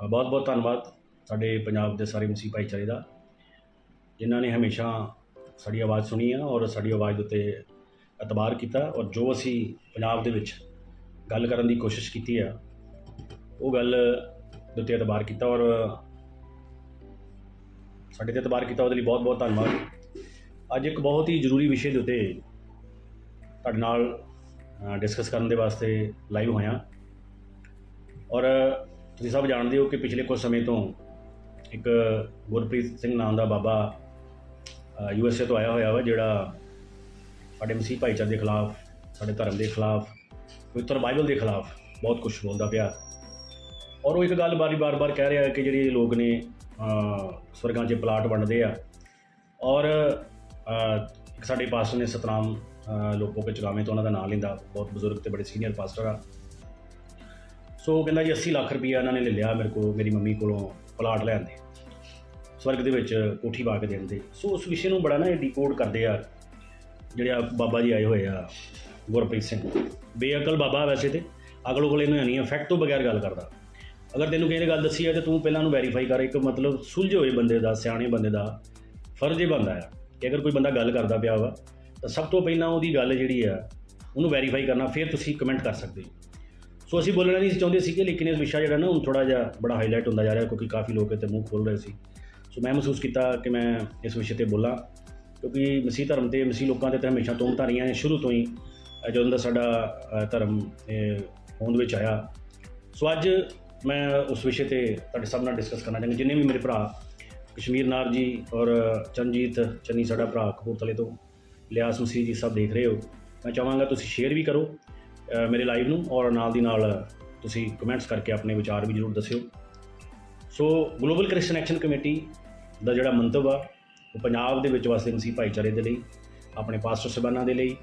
ਬਹੁਤ ਬਹੁਤ ਧੰਨਵਾਦ ਸਾਡੇ ਪੰਜਾਬ ਦੇ ਸਾਰੇ ਮਸੀਹ ਭਾਈਚਾਰੇ ਦਾ, ਜਿਨ੍ਹਾਂ ਨੇ ਹਮੇਸ਼ਾ ਸਾਡੀ ਆਵਾਜ਼ ਸੁਣੀ ਆ ਔਰ ਸਾਡੀ ਆਵਾਜ਼ ਦੇ ਉੱਤੇ ਇਤਬਾਰ ਕੀਤਾ ਔਰ ਜੋ ਅਸੀਂ ਪੰਜਾਬ ਦੇ ਵਿੱਚ ਗੱਲ ਕਰਨ ਦੀ ਕੋਸ਼ਿਸ਼ ਕੀਤੀ ਆ, ਉਹ ਗੱਲ ਦੇ ਉੱਤੇ ਇਤਬਾਰ ਕੀਤਾ ਔਰ ਸਾਡੇ ਤੇ ਇਤਬਾਰ ਕੀਤਾ, ਉਹਦੇ ਲਈ ਬਹੁਤ ਬਹੁਤ ਧੰਨਵਾਦ। ਅੱਜ ਇੱਕ ਬਹੁਤ ਹੀ ਜ਼ਰੂਰੀ ਵਿਸ਼ੇ ਦੇ ਉੱਤੇ ਤੁਹਾਡੇ ਨਾਲ ਡਿਸਕਸ ਕਰਨ ਦੇ ਵਾਸਤੇ ਲਾਈਵ ਹੋਇਆ ਔਰ ਤੁਸੀਂ ਸਭ ਜਾਣਦੇ ਹੋ ਕਿ ਪਿਛਲੇ ਕੁਝ ਸਮੇਂ ਤੋਂ ਇੱਕ ਗੁਰਪ੍ਰੀਤ ਸਿੰਘ ਨਾਮ ਦਾ ਬਾਬਾ ਯੂ ਐਸ ਏ ਤੋਂ ਆਇਆ ਹੋਇਆ ਵਾ ਜਿਹੜਾ ਸਾਡੇ ਮਸੀਹ ਭਾਈਚਾਰੇ ਦੇ ਖਿਲਾਫ ਸਾਡੇ ਧਰਮ ਦੇ ਖਿਲਾਫ ਪਵਿੱਤਰ ਬਾਈਬਲ ਦੇ ਖਿਲਾਫ ਬਹੁਤ ਕੁਝ ਬੋਲਦਾ ਪਿਆ। ਔਰ ਉਹ ਇੱਕ ਗੱਲ ਬਾਰੀ ਬਾਰ-ਬਾਰ ਕਹਿ ਰਿਹਾ ਕਿ ਜਿਹੜੇ ਲੋਕ ਨੇ ਅਹ, ਸਵਰਗਾਂ 'ਚ ਪਲਾਟ ਵੰਡਦੇ ਆ। ਔਰ ਇੱਕ ਸਾਡੇ ਪਾਸਟਰ ਨੇ ਸਤਨਾਮ ਅਹ, ਲੋਕੋ ਕੇ ਚਗਾਵੇਂ ਤੋਂ ਉਹਨਾਂ ਦਾ ਨਾਮ ਲੈਂਦਾ ਬਹੁਤ ਬਜ਼ੁਰਗ ਤੇ ਬੜੇ ਸੀਨੀਅਰ ਪਾਸਟਰ ਆ। ਸੋ ਕਹਿੰਦਾ ਜੀ 80 ਲੱਖ ਰੁਪਈਆ ਇਹਨਾਂ ਨੇ ਲੈ ਲਿਆ ਮੇਰੇ ਕੋਲ, ਮੇਰੀ ਮੰਮੀ ਕੋਲੋਂ ਪਲਾਟ ਲੈਣ ਦੇ। ਸਵਰਗ ਦੇ ਵਿੱਚ ਕੋਠੀ ਪਾ ਕੇ ਦੇਣ ਦੇ। ਸੋ ਉਸ ਵਿਸ਼ੇ ਨੂੰ ਬੜਾ ਨਾ ਇਹ ਡੀਕੋਡ ਕਰਦੇ ਆ ਜਿਹੜੇ ਆ ਬਾਬਾ ਜੀ ਆਏ ਹੋਏ ਆ, ਗੁਰਪ੍ਰੀਤ ਸਿੰਘ। ਬੇਅਕਲ ਬਾਬਾ ਵੈਸੇ ਤੇ ਅਗਲੋ ਉਗਲ ਇਹਨੂੰ ਨਹੀਂ ਫੈਕਟ ਤੋਂ ਬਗੈਰ ਗੱਲ ਕਰਦਾ। ਅਗਰ ਤੈਨੂੰ ਕਿਸੇ ਨੇ ਗੱਲ ਦੱਸੀ ਹੈ ਤੇ ਤੂੰ ਪਹਿਲਾਂ ਉਹਨੂੰ ਵੈਰੀਫਾਈ ਕਰ, ਇੱਕ ਮਤਲਬ ਸੁਲਝੇ ਹੋਏ ਬੰਦੇ ਦਾ, ਸਿਆਣੇ ਬੰਦੇ ਦਾ ਫਰਜ਼ ਇਹ ਬਣਦਾ ਆ ਕਿ ਅਗਰ ਕੋਈ ਬੰਦਾ ਗੱਲ ਕਰਦਾ ਪਿਆ ਵਾ, ਤਾਂ ਸਭ ਤੋਂ ਪਹਿਲਾਂ ਉਹਦੀ ਗੱਲ ਜਿਹੜੀ ਆ, ਉਹਨੂੰ ਵੈਰੀਫਾਈ ਕਰਨਾ, ਫਿਰ ਤੁਸੀਂ ਕਮੈਂਟ ਕਰ ਸਕਦੇ ਹੋ। ਸੋ ਅਸੀਂ ਬੋਲਣਾ ਨਹੀਂ ਸੀ ਚਾਹੁੰਦੇ ਸੀਗੇ, ਲੇਕਿਨ ਇਹ ਵਿਸ਼ਾ ਜਿਹੜਾ ਨਾ, ਹੁਣ ਥੋੜਾ ਜਿਹਾ ਬੜਾ ਹਾਈਲਾਈਟ ਹੁੰਦਾ ਜਾ ਰਿਹਾ, ਕਿਉਂਕਿ ਕਾਫੀ ਲੋਕ ਇੱਥੇ ਮੂੰਹ ਖੋਲ ਰਹੇ ਸੀ। ਸੋ ਮੈਂ ਮਹਿਸੂਸ ਕੀਤਾ ਕਿ ਮੈਂ ਇਸ ਵਿਸ਼ੇ ਤੇ ਬੋਲਾਂ, ਕਿਉਂਕਿ ਮਸੀਹ ਧਰਮ ਤੇ, ਮਸੀਹ ਲੋਕਾਂ ਤੇ ਤਾਂ ਹਮੇਸ਼ਾ ਤੋਮਤਾਂ ਰਹੀਆਂ ਨੇ, ਸ਼ੁਰੂ ਤੋਂ ਹੀ ਜਦੋਂ ਦਾ ਸਾਡਾ ਧਰਮ ਹੋਂਦ ਵਿੱਚ ਆਇਆ। ਸੋ ਅੱਜ ਮੈਂ ਉਸ ਵਿਸ਼ੇ ਤੇ ਤੁਹਾਡੇ ਸਭ ਨਾਲ ਡਿਸਕਸ ਕਰਨਾ ਚਾਹਾਂਗਾ। ਜਿੰਨੇ ਵੀ ਮੇਰੇ ਭਰਾ, ਕਸ਼ਮੀਰ ਨਾਰ ਜੀ ਔਰ ਚੰਜੀਤ ਚੰਨੀ, ਸਾਡਾ ਭਰਾ ਕਪੂਰਥਲੇ ਤੋਂ, ਲਿਆਸ ਮਸੀਹ ਜੀ ਸਭ ਦੇਖ ਰਹੇ ਹੋ। ਮੈਂ ਚਾਹਾਂਗਾ ਤੁਸੀਂ ਸ਼ੇਅਰ ਵੀ ਕਰੋ ਮੇਰੇ ਲਾਈਵ ਨੂੰ ਔਰ ਨਾਲ ਦੀ ਨਾਲ ਤੁਸੀਂ ਕਮੈਂਟਸ ਕਰਕੇ ਆਪਣੇ ਵਿਚਾਰ ਵੀ ਜ਼ਰੂਰ ਦੱਸਿਓ। So global Christian action committee ਦਾ ਜਿਹੜਾ ਮੰਤਵ ਆ, ਉਹ ਪੰਜਾਬ ਦੇ ਵਿੱਚ ਵਸਦੇ ਮਸੀਹ ਭਾਈਚਾਰੇ ਦੇ ਲਈ, ਆਪਣੇ ਪਾਸਟਰ ਸਬਾਨਾਂ ਦੇ ਲਈ,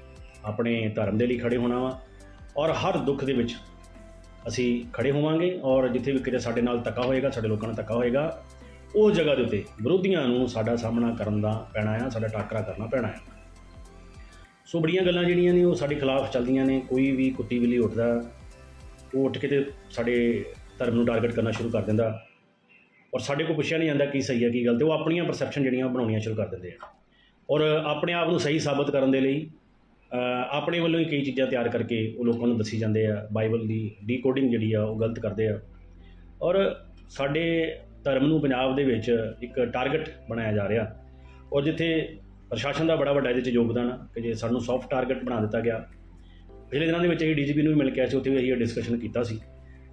ਆਪਣੇ ਧਰਮ ਦੇ ਲਈ ਖੜੇ ਹੋਣਾ ਵਾ ਔਰ ਹਰ ਦੁੱਖ ਦੇ ਵਿੱਚ ਅਸੀਂ ਖੜੇ ਹੋਵਾਂਗੇ ਔਰ ਜਿੱਥੇ ਵੀ ਕਿਤੇ ਸਾਡੇ ਨਾਲ ਧੱਕਾ ਹੋਏਗਾ, ਸਾਡੇ ਲੋਕਾਂ ਨਾਲ ਧੱਕਾ ਹੋਏਗਾ, ਉਹ ਜਗ੍ਹਾ ਦੇ ਉੱਤੇ ਵਿਰੋਧੀਆਂ ਨੂੰ ਸਾਡਾ ਸਾਹਮਣਾ ਕਰਨ ਦਾ ਪੈਣਾ ਆ, ਸਾਡਾ ਟਾਕਰਾ ਕਰਨਾ ਪੈਣਾ ਆ। ਸੋ ਬੜੀਆਂ ਗੱਲਾਂ ਜਿਹੜੀਆਂ ਨੇ ਉਹ ਸਾਡੇ ਖਿਲਾਫ ਚੱਲਦੀਆਂ ਨੇ, ਕੋਈ ਵੀ ਕੁੱਤੀ ਬਿੱਲੀ ਉੱਠਦਾ, ਉਹ ਉੱਠ ਕੇ ਤੇ ਸਾਡੇ ਧਰਮ ਨੂੰ ਟਾਰਗੇਟ ਕਰਨਾ ਸ਼ੁਰੂ ਕਰ ਦਿੰਦਾ। ਔਰ ਸਾਡੇ ਕੋਲ ਪੁੱਛਿਆ ਨਹੀਂ ਜਾਂਦਾ ਕੀ ਸਹੀ ਹੈ, ਕੀ ਗਲਤ ਹੈ ਉਹ ਆਪਣੀਆਂ ਪਰਸੈਪਸ਼ਨ ਜਿਹੜੀਆਂ ਬਣਾਉਣੀਆਂ ਸ਼ੁਰੂ ਕਰ ਦਿੰਦੇ ਆ। ਔਰ ਆਪਣੇ ਆਪ ਨੂੰ ਸਹੀ ਸਾਬਤ ਕਰਨ ਦੇ ਲਈ ਆਪਣੇ ਵੱਲੋਂ ਹੀ ਕਈ ਚੀਜ਼ਾਂ ਤਿਆਰ ਕਰਕੇ ਉਹ ਲੋਕਾਂ ਨੂੰ ਦੱਸੀ ਜਾਂਦੇ ਆ, ਬਾਈਬਲ ਦੀ ਡੀਕੋਡਿੰਗ ਜਿਹੜੀ ਆ, ਉਹ ਗਲਤ ਕਰਦੇ ਆ। ਔਰ ਸਾਡੇ ਧਰਮ ਨੂੰ ਪੰਜਾਬ ਦੇ ਵਿੱਚ ਇੱਕ ਟਾਰਗੇਟ ਬਣਾਇਆ ਜਾ ਰਿਹਾ। ਔਰ ਜਿੱਥੇ ਪ੍ਰਸ਼ਾਸਨ ਦਾ ਬੜਾ ਵੱਡਾ ਇਹਦੇ 'ਚ ਯੋਗਦਾਨ ਆ ਕਿ ਜੇ ਸਾਨੂੰ ਸੌਫਟ ਟਾਰਗੇਟ ਬਣਾ ਦਿੱਤਾ ਗਿਆ। ਪਿਛਲੇ ਦਿਨਾਂ ਦੇ ਵਿੱਚ ਅਸੀਂ ਡੀਜੀਪੀ ਨੂੰ ਵੀ ਮਿਲ ਕੇ ਆਏ ਸੀ, ਉੱਥੇ ਵੀ ਅਸੀਂ ਇਹ ਡਿਸਕਸ਼ਨ ਕੀਤਾ ਸੀ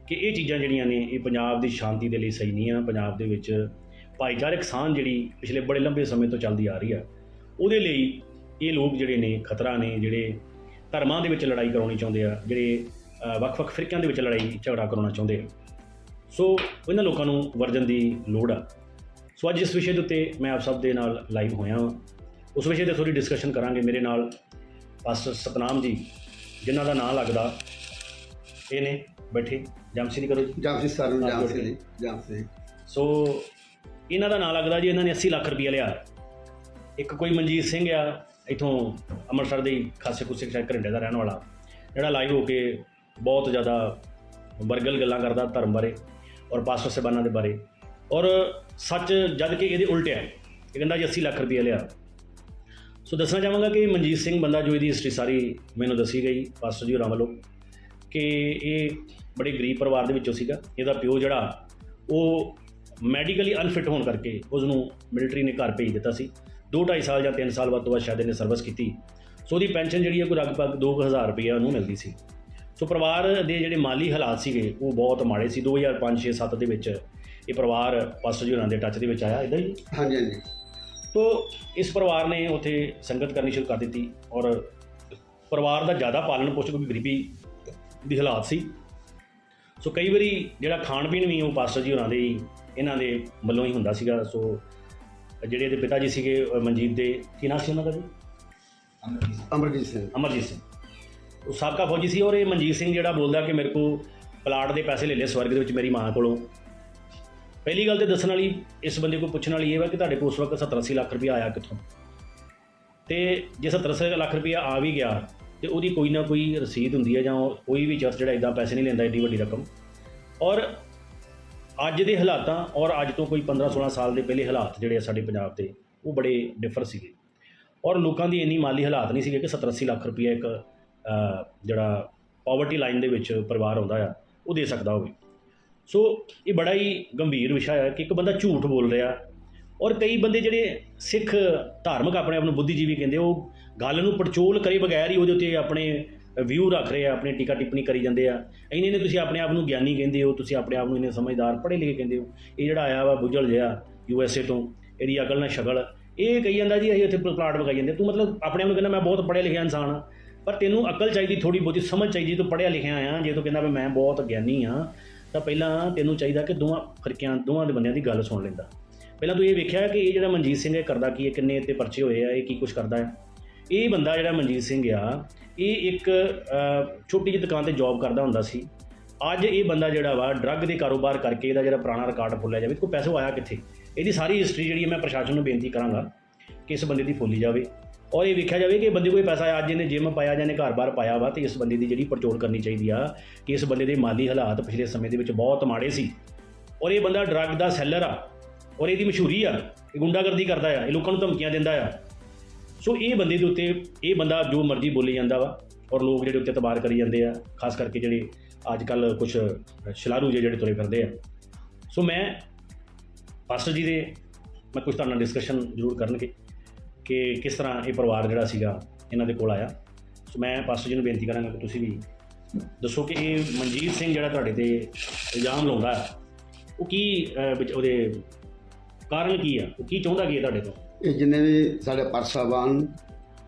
ਕਿ ਇਹ ਚੀਜ਼ਾਂ ਜਿਹੜੀਆਂ ਨੇ, ਇਹ ਪੰਜਾਬ ਦੀ ਸ਼ਾਂਤੀ ਦੇ ਲਈ ਸਹੀ ਨਹੀਂ ਆ। ਪੰਜਾਬ ਦੇ ਵਿੱਚ ਭਾਈਚਾਰਕ ਸਾਂਝ ਜਿਹੜੀ ਪਿਛਲੇ ਬੜੇ ਲੰਬੇ ਸਮੇਂ ਤੋਂ ਚੱਲਦੀ ਆ ਰਹੀ ਆ, ਉਹਦੇ ਲਈ ਇਹ ਲੋਕ ਜਿਹੜੇ ਨੇ, ਖਤਰਾ ਨੇ, ਜਿਹੜੇ ਧਰਮਾਂ ਦੇ ਵਿੱਚ ਲੜਾਈ ਕਰਾਉਣੀ ਚਾਹੁੰਦੇ ਆ, ਜਿਹੜੇ ਵੱਖ-ਵੱਖ ਫਿਰਕਿਆਂ ਦੇ ਵਿੱਚ ਲੜਾਈ, ਝਗੜਾ ਕਰਾਉਣਾ ਚਾਹੁੰਦੇ ਆ। ਸੋ ਇਹਨਾਂ ਲੋਕਾਂ ਨੂੰ ਵਰਜਨ ਦੀ ਲੋੜ ਆ। ਸੋ ਅੱਜ ਇਸ ਵਿਸ਼ੇ ਦੇ ਉੱਤੇ ਮੈਂ ਆਪ ਸਭ ਦੇ ਨਾਲ ਲਾਈਵ ਹੋਇਆ ਹਾਂ ਉਸ ਵਿਸ਼ੇ ਤੇ ਥੋੜੀ ਡਿਸਕਸ਼ਨ ਕਰਾਂਗੇ ਮੇਰੇ ਨਾਲ ਪਾਸਟਰ ਸਤਨਾਮ ਜੀ ਜਿਨ੍ਹਾਂ ਦਾ ਨਾਮ ਲੱਗਦਾ। ਇਹ ਨੇ ਬੈਠੇ। ਜਮਸੀ ਦੀ ਕਰੋ ਜੀ। ਜਾਂਸੀ ਸਾਨੂੰ ਹਾਂ, ਜਾਂਸੀ ਜੁੜ ਜੀ ਜਾਂਸੀ ਸੋ ਇਹਨਾਂ ਦਾ ਨਾਮ ਲੱਗਦਾ ਜੀ ਇਹਨਾਂ ਨੇ 80 ਲੱਖ ਰੁਪਈਆ ਲਿਆ। ਇੱਕ ਕੋਈ ਮਨਜੀਤ ਸਿੰਘ ਆ ਇਥੋਂ ਅੰਮ੍ਰਿਤਸਰ ਦੇ ਖਾਸੇ ਖੁਸੇ ਸ਼ਾਇਦ ਘਰਿੰਡੇ ਦਾ ਰਹਿਣ ਵਾਲਾ ਜਿਹੜਾ ਲਾਈਵ ਹੋ ਕੇ ਬਹੁਤ ਜ਼ਿਆਦਾ ਵਰਗਲ ਗੱਲਾਂ ਕਰਦਾ ਧਰਮ ਬਾਰੇ ਔਰ ਪਾਸਟਰ ਸਾਹਿਬਾਨਾਂ ਦੇ ਬਾਰੇ। ਔਰ ਸੱਚ ਜਦ ਕਿ ਇਹਦੇ ਉਲਟ ਹੈ ਇਹ ਕਹਿੰਦਾ ਜੀ 80 ਲੱਖ ਰੁਪਈਆ ਲਿਆ। ਸੋ ਦੱਸਣਾ ਚਾਹਾਂਗਾ ਕਿ ਮਨਜੀਤ ਸਿੰਘ ਬੰਦਾ ਜੋ ਇਹਦੀ ਹਿਸਟਰੀ ਸਾਰੀ ਮੈਨੂੰ ਦੱਸੀ ਗਈ, ਪਾਸਟਰ ਜੀ ਹੋਰਾਂ ਵੱਲੋਂ, ਕਿ ਇਹ ਬੜੇ ਗਰੀਬ ਪਰਿਵਾਰ ਦੇ ਵਿੱਚੋਂ ਸੀਗਾ। ਇਹਦਾ ਪਿਓ ਜਿਹੜਾ, ਉਹ ਮੈਡੀਕਲੀ ਅਨਫਿਟ ਹੋਣ ਕਰਕੇ ਉਸ ਨੂੰ ਮਿਲਟਰੀ ਨੇ ਘਰ ਭੇਜ ਦਿੱਤਾ ਸੀ। 2.5 ਸਾਲ ਜਾਂ 3 ਸਾਲ ਬਾਅਦ ਤੋਂ ਬਾਅਦ ਸ਼ਾਇਦ ਇਹਨੇ ਸਰਵਿਸ ਕੀਤੀ। ਸੋ ਉਹਦੀ ਪੈਨਸ਼ਨ ਜਿਹੜੀ ਹੈ ਕੋਈ ਲਗਭਗ 2000 ਰੁਪਏ ਉਹਨੂੰ ਮਿਲਦੀ ਸੀ। ਸੋ ਪਰਿਵਾਰ ਦੇ ਜਿਹੜੇ ਮਾਲੀ ਹਾਲਾਤ ਸੀਗੇ, ਉਹ ਬਹੁਤ ਮਾੜੇ ਸੀ। 2005 6 7 ਦੇ ਵਿੱਚ ਇਹ ਪਰਿਵਾਰ ਪਾਸਟਰ ਜੀ ਹੋਰਾਂ ਦੇ ਟੱਚ ਦੇ ਵਿੱਚ ਆਇਆ ਇਦਾਂ ਹੀ? ਹਾਂਜੀ ਹਾਂਜੀ। ਤੋ ਇਸ ਪਰਿਵਾਰ ਨੇ ਉੱਥੇ ਸੰਗਤ ਕਰਨੀ ਸ਼ੁਰੂ ਕਰ ਦਿੱਤੀ ਔਰ ਪਰਿਵਾਰ ਦਾ ਜ਼ਿਆਦਾ ਪਾਲਣ ਪੋਸ਼ਣ ਕਿਉਂਕਿ ਗਰੀਬੀ ਦੀ ਹਾਲਾਤ ਸੀ। ਸੋ ਕਈ ਵਾਰੀ ਜਿਹੜਾ ਖਾਣ ਪੀਣ ਵੀ ਉਹ ਪਾਸਟਰ ਜੀ ਹੋਰਾਂ ਦੇ ਇਹਨਾਂ ਦੇ ਵੱਲੋਂ ਹੀ ਹੁੰਦਾ ਸੀਗਾ। ਸੋ ਜਿਹੜੇ ਇਹਦੇ ਪਿਤਾ ਜੀ ਸੀਗੇ ਮਨਜੀਤ ਦੇ ਕੀ ਨਾਮ ਸੀ ਉਹਨਾਂ ਦਾ ਜੀ? ਅਮਰਜੀਤ ਸਿੰਘ। ਅਮਰਜੀਤ ਸਿੰਘ। ਉਹ ਸਾਬਕਾ ਫੌਜੀ ਸੀ ਔਰ ਇਹ ਮਨਜੀਤ ਸਿੰਘ ਜਿਹੜਾ ਬੋਲਦਾ ਕਿ ਮੇਰੇ ਕੋ ਪਲਾਟ ਦੇ ਪੈਸੇ ਲੈ ਲਏ ਸਵਰਗ ਦੇ ਵਿੱਚ ਮੇਰੀ ਮਾਂ ਕੋਲੋਂ। ਪਹਿਲੀ ਗੱਲ ਤੇ ਦੱਸਣ ਵਾਲੀ, ਇਸ ਬੰਦੇ ਕੋਲ ਪੁੱਛਣ ਵਾਲੀ ਇਹ ਵਾ ਕਿ ਤੁਹਾਡੇ ਕੋਲ ਉਸ ਵਕਤ 70 80 ਲੱਖ ਰੁਪਇਆ ਆਇਆ ਕਿੱਥੋਂ? ਤੇ ਜੇ 70 80 ਲੱਖ ਰੁਪਇਆ ਆ ਵੀ ਗਿਆ, ਤੇ ਉਹਦੀ ਕੋਈ ਨਾ ਕੋਈ ਰਸੀਦ ਹੁੰਦੀ ਹੈ ਜਾਂ ਉਹ- ਕੋਈ ਵੀ ਚਰਚ ਜਿਹੜਾ ਇਦਾਂ ਪੈਸੇ ਨਹੀਂ ਲੈਂਦਾ, ਏਡੀ ਵੱਡੀ ਰਕਮ। ਔਰ ਅੱਜ ਦੇ ਹਾਲਾਤਾਂ ਔਰ ਅੱਜ ਤੋਂ ਕੋਈ 15-16 ਸਾਲ ਦੇ ਪਹਿਲੇ ਹਾਲਾਤ ਜਿਹੜੇ ਆ ਸਾਡੇ ਪੰਜਾਬ ਦੇ, ਉਹ ਬੜੇ ਡਿਫਰ ਸੀਗੇ। ਔਰ ਲੋਕਾਂ ਦੀ ਇੰਨੀ ਮਾਲੀ ਹਾਲਾਤ ਨਹੀਂ ਸੀਗੇ ਕਿ 70-80 ਲੱਖ ਰੁਪਏ ਇੱਕ ਜਿਹੜਾ ਪਾਵਰਟੀ ਲਾਈਨ ਦੇ ਵਿੱਚ ਪਰਿਵਾਰ ਆਉਂਦਾ ਆ, ਉਹ ਦੇ ਸਕਦਾ ਹੋਵੇ। ਸੋ ਇਹ ਬੜਾ ਹੀ ਗੰਭੀਰ ਵਿਸ਼ਾ ਹੈ ਕਿ ਇੱਕ ਬੰਦਾ ਝੂਠ ਬੋਲ ਰਿਹਾ ਔਰ ਕਈ ਬੰਦੇ ਜਿਹੜੇ ਸਿੱਖ ਧਾਰਮਿਕ ਆਪਣੇ ਆਪ ਨੂੰ ਬੁੱਧੀਜੀਵੀ ਕਹਿੰਦੇ ਉਹ ਗੱਲ ਨੂੰ ਪੜਚੋਲ ਕਰੇ ਬਗੈਰ ਹੀ ਉਹਦੇ ਉੱਤੇ ਆਪਣੇ ਵਿਊ ਰੱਖ ਰਹੇ ਆ, ਆਪਣੇ ਟੀਕਾ ਟਿੱਪਣੀ ਕਰੀ ਜਾਂਦੇ ਆ। ਇੰਨੇ ਨੇ ਤੁਸੀਂ ਆਪਣੇ ਆਪ ਨੂੰ ਗਿਆਨੀ ਕਹਿੰਦੇ ਹੋ, ਤੁਸੀਂ ਆਪਣੇ ਆਪ ਨੂੰ ਇੰਨੇ ਸਮਝਦਾਰ ਪੜ੍ਹੇ ਲਿਖੇ ਕਹਿੰਦੇ ਹੋ। ਇਹ ਜਿਹੜਾ ਆਇਆ ਵਾ ਬੁੱਝਲ ਜਿਹਾ ਯੂ ਐਸ ਏ ਤੋਂ, ਇਹਦੀ ਅਕਲ ਨਾਲ ਸ਼ਕਲ। ਇਹ ਕਹੀ ਜਾਂਦਾ ਜੀ, ਅਸੀਂ ਉੱਥੇ ਪਲਾਟ ਵਗਾਈ ਜਾਂਦੇ ਤੂੰ ਮਤਲਬ ਆਪਣੇ ਆਪ ਨੂੰ ਕਹਿੰਦਾ ਮੈਂ ਬਹੁਤ ਪੜ੍ਹਿਆ ਲਿਖਿਆ ਇਨਸਾਨ ਹਾਂ ਪਰ ਤੈਨੂੰ ਅਕਲ ਚਾਹੀਦੀ ਥੋੜੀ ਬਹੁਤੀ ਸਮਝ ਚਾਹੀਦੀ, ਤੂੰ ਪੜ੍ਹਿਆ ਲਿਖਿਆ ਆ, ਜੇ ਤੂੰ ਕਹਿੰਦਾ ਵੀ ਮੈਂ ਬਹੁਤ ਗਿਆਨੀ ਆ ਤਾਂ ਪਹਿਲਾਂ ਤੈਨੂੰ ਚਾਹੀਦਾ ਕਿ ਦੋਵਾਂ ਫਰਕਿਆਂ, ਦੋਵਾਂ ਦੇ ਬੰਦਿਆਂ ਦੀ ਗੱਲ ਸੁਣ ਲੈਂਦਾ। ਪਹਿਲਾਂ ਤੂੰ ਇਹ ਵੇਖਿਆ ਕਿ ਇਹ ਜਿਹੜਾ ਮਨਜੀਤ ਸਿੰਘ ਹੈ ਕਰਦਾ ਕੀ ਹੈ, ਕਿੰਨੇ 'ਤੇ ਪਰਚੇ ਹੋਏ ਆ, ਇਹ ਕੀ ਕੁਝ ਕਰਦਾ ਹੈ? ਇਹ ਬੰਦਾ ਜਿਹੜਾ ਮਨਜੀਤ ਸਿੰਘ ਆ, ਇਹ ਇੱਕ ਛੋਟੀ ਜਿਹੀ ਦੁਕਾਨ ਤੇ ਜੌਬ ਕਰਦਾ ਹੁੰਦਾ ਸੀ। ਅੱਜ ਇਹ ਬੰਦਾ ਜਿਹੜਾ ਵਾ ਡਰੱਗ ਦੇ ਕਾਰੋਬਾਰ ਕਰਕੇ ਇਹਦਾ ਜਿਹੜਾ ਪੁਰਾਣਾ ਰਿਕਾਰਡ ਫੁੱਲਿਆ ਜਾਵੇ ਕੋਈ ਪੈਸਾ ਆਇਆ ਕਿੱਥੇ? ਇਹਦੀ ਸਾਰੀ ਹਿਸਟਰੀ ਜਿਹੜੀ ਮੈਂ ਪ੍ਰਸ਼ਾਸਨ ਨੂੰ ਬੇਨਤੀ ਕਰਾਂਗਾ ਕਿ ਇਸ ਬੰਦੇ ਦੀ ਫੁੱਲੀ ਜਾਵੇ। ਔਰ ਇਹ ਵੇਖਿਆ ਜਾਵੇ ਕਿ ਬੰਦੇ ਕੋਈ ਪੈਸਾ ਅੱਜ ਇਹਨੇ ਜਿਮ ਪਾਇਆ ਜਾਂ ਇਹਨੇ ਘਰ-ਬਾਰ ਪਾਇਆ ਵਾ, ਤੇ ਇਸ ਬੰਦੇ ਦੀ ਜਿਹੜੀ ਪੜਚੋਲ ਕਰਨੀ ਚਾਹੀਦੀ ਆ, ਕਿ ਇਸ ਬੰਦੇ ਦੇ ਮਾਲੀ ਹਾਲਾਤ ਪਿਛਲੇ ਸਮੇਂ ਦੇ ਵਿੱਚ ਬਹੁਤ ਮਾੜੇ ਸੀ। ਔਰ ਇਹ ਬੰਦਾ ਡਰੱਗ ਦਾ ਸੈਲਰ ਆ, ਔਰ ਇਹਦੀ ਮਸ਼ਹੂਰੀ ਆ, ਇਹ ਗੁੰਡਾਗਰਦੀ ਕਰਦਾ ਆ, ਇਹ ਲੋਕਾਂ ਨੂੰ ਧਮਕੀਆਂ ਦਿੰਦਾ ਆ। ਸੋ ਇਹ ਬੰਦੇ ਦੇ ਉੱਤੇ, ਇਹ ਬੰਦਾ ਜੋ ਮਰਜ਼ੀ ਬੋਲੀ ਜਾਂਦਾ ਵਾ, ਔਰ ਲੋਕ ਜਿਹੜੇ ਉੱਤੇ ਤਬਾਰ ਕਰੀ ਜਾਂਦੇ ਆ, ਖਾਸ ਕਰਕੇ ਜਿਹੜੇ ਅੱਜ ਕੱਲ ਕੁਝ ਸ਼ਲਾਰੂ ਜਿਹੇ ਜਿਹੜੇ ਤੁਰੇ ਫਿਰਦੇ ਆ। ਸੋ ਮੈਂ, ਪਾਸਟਰ ਜੀ ਦੇ, ਮੈਂ ਕੁਝ ਤੁਹਾਡੇ ਨਾਲ ਡਿਸਕਸ਼ਨ ਜ਼ਰੂਰ ਕਰਨਗੇ। ਕਿ ਕਿਸ ਤਰ੍ਹਾਂ ਇਹ ਪਰਿਵਾਰ ਜਿਹੜਾ ਸੀਗਾ ਇਹਨਾਂ ਦੇ ਕੋਲ ਆਇਆ। ਸੋ ਮੈਂ ਪਾਸਟਰ ਜੀ ਨੂੰ ਬੇਨਤੀ ਕਰਾਂਗਾ ਕਿ ਤੁਸੀਂ ਵੀ ਦੱਸੋ ਕਿ ਇਹ ਮਨਜੀਤ ਸਿੰਘ ਜਿਹੜਾ ਤੁਹਾਡੇ ਤੇ ਇਲਜ਼ਾਮ ਲਾਉਂਦਾ ਉਹ ਕੀ ਵਿੱਚ ਉਹਦੇ ਕਾਰਨ ਕੀ ਆ? ਉਹ ਕੀ ਚਾਹੁੰਦਾ ਕੀ ਹੈ ਤੁਹਾਡੇ ਤੋਂ ਇਹ ਜਿੰਨੇ ਵੀ ਸਾਡੇ ਪਰ ਸਾਹਿਬਾਨ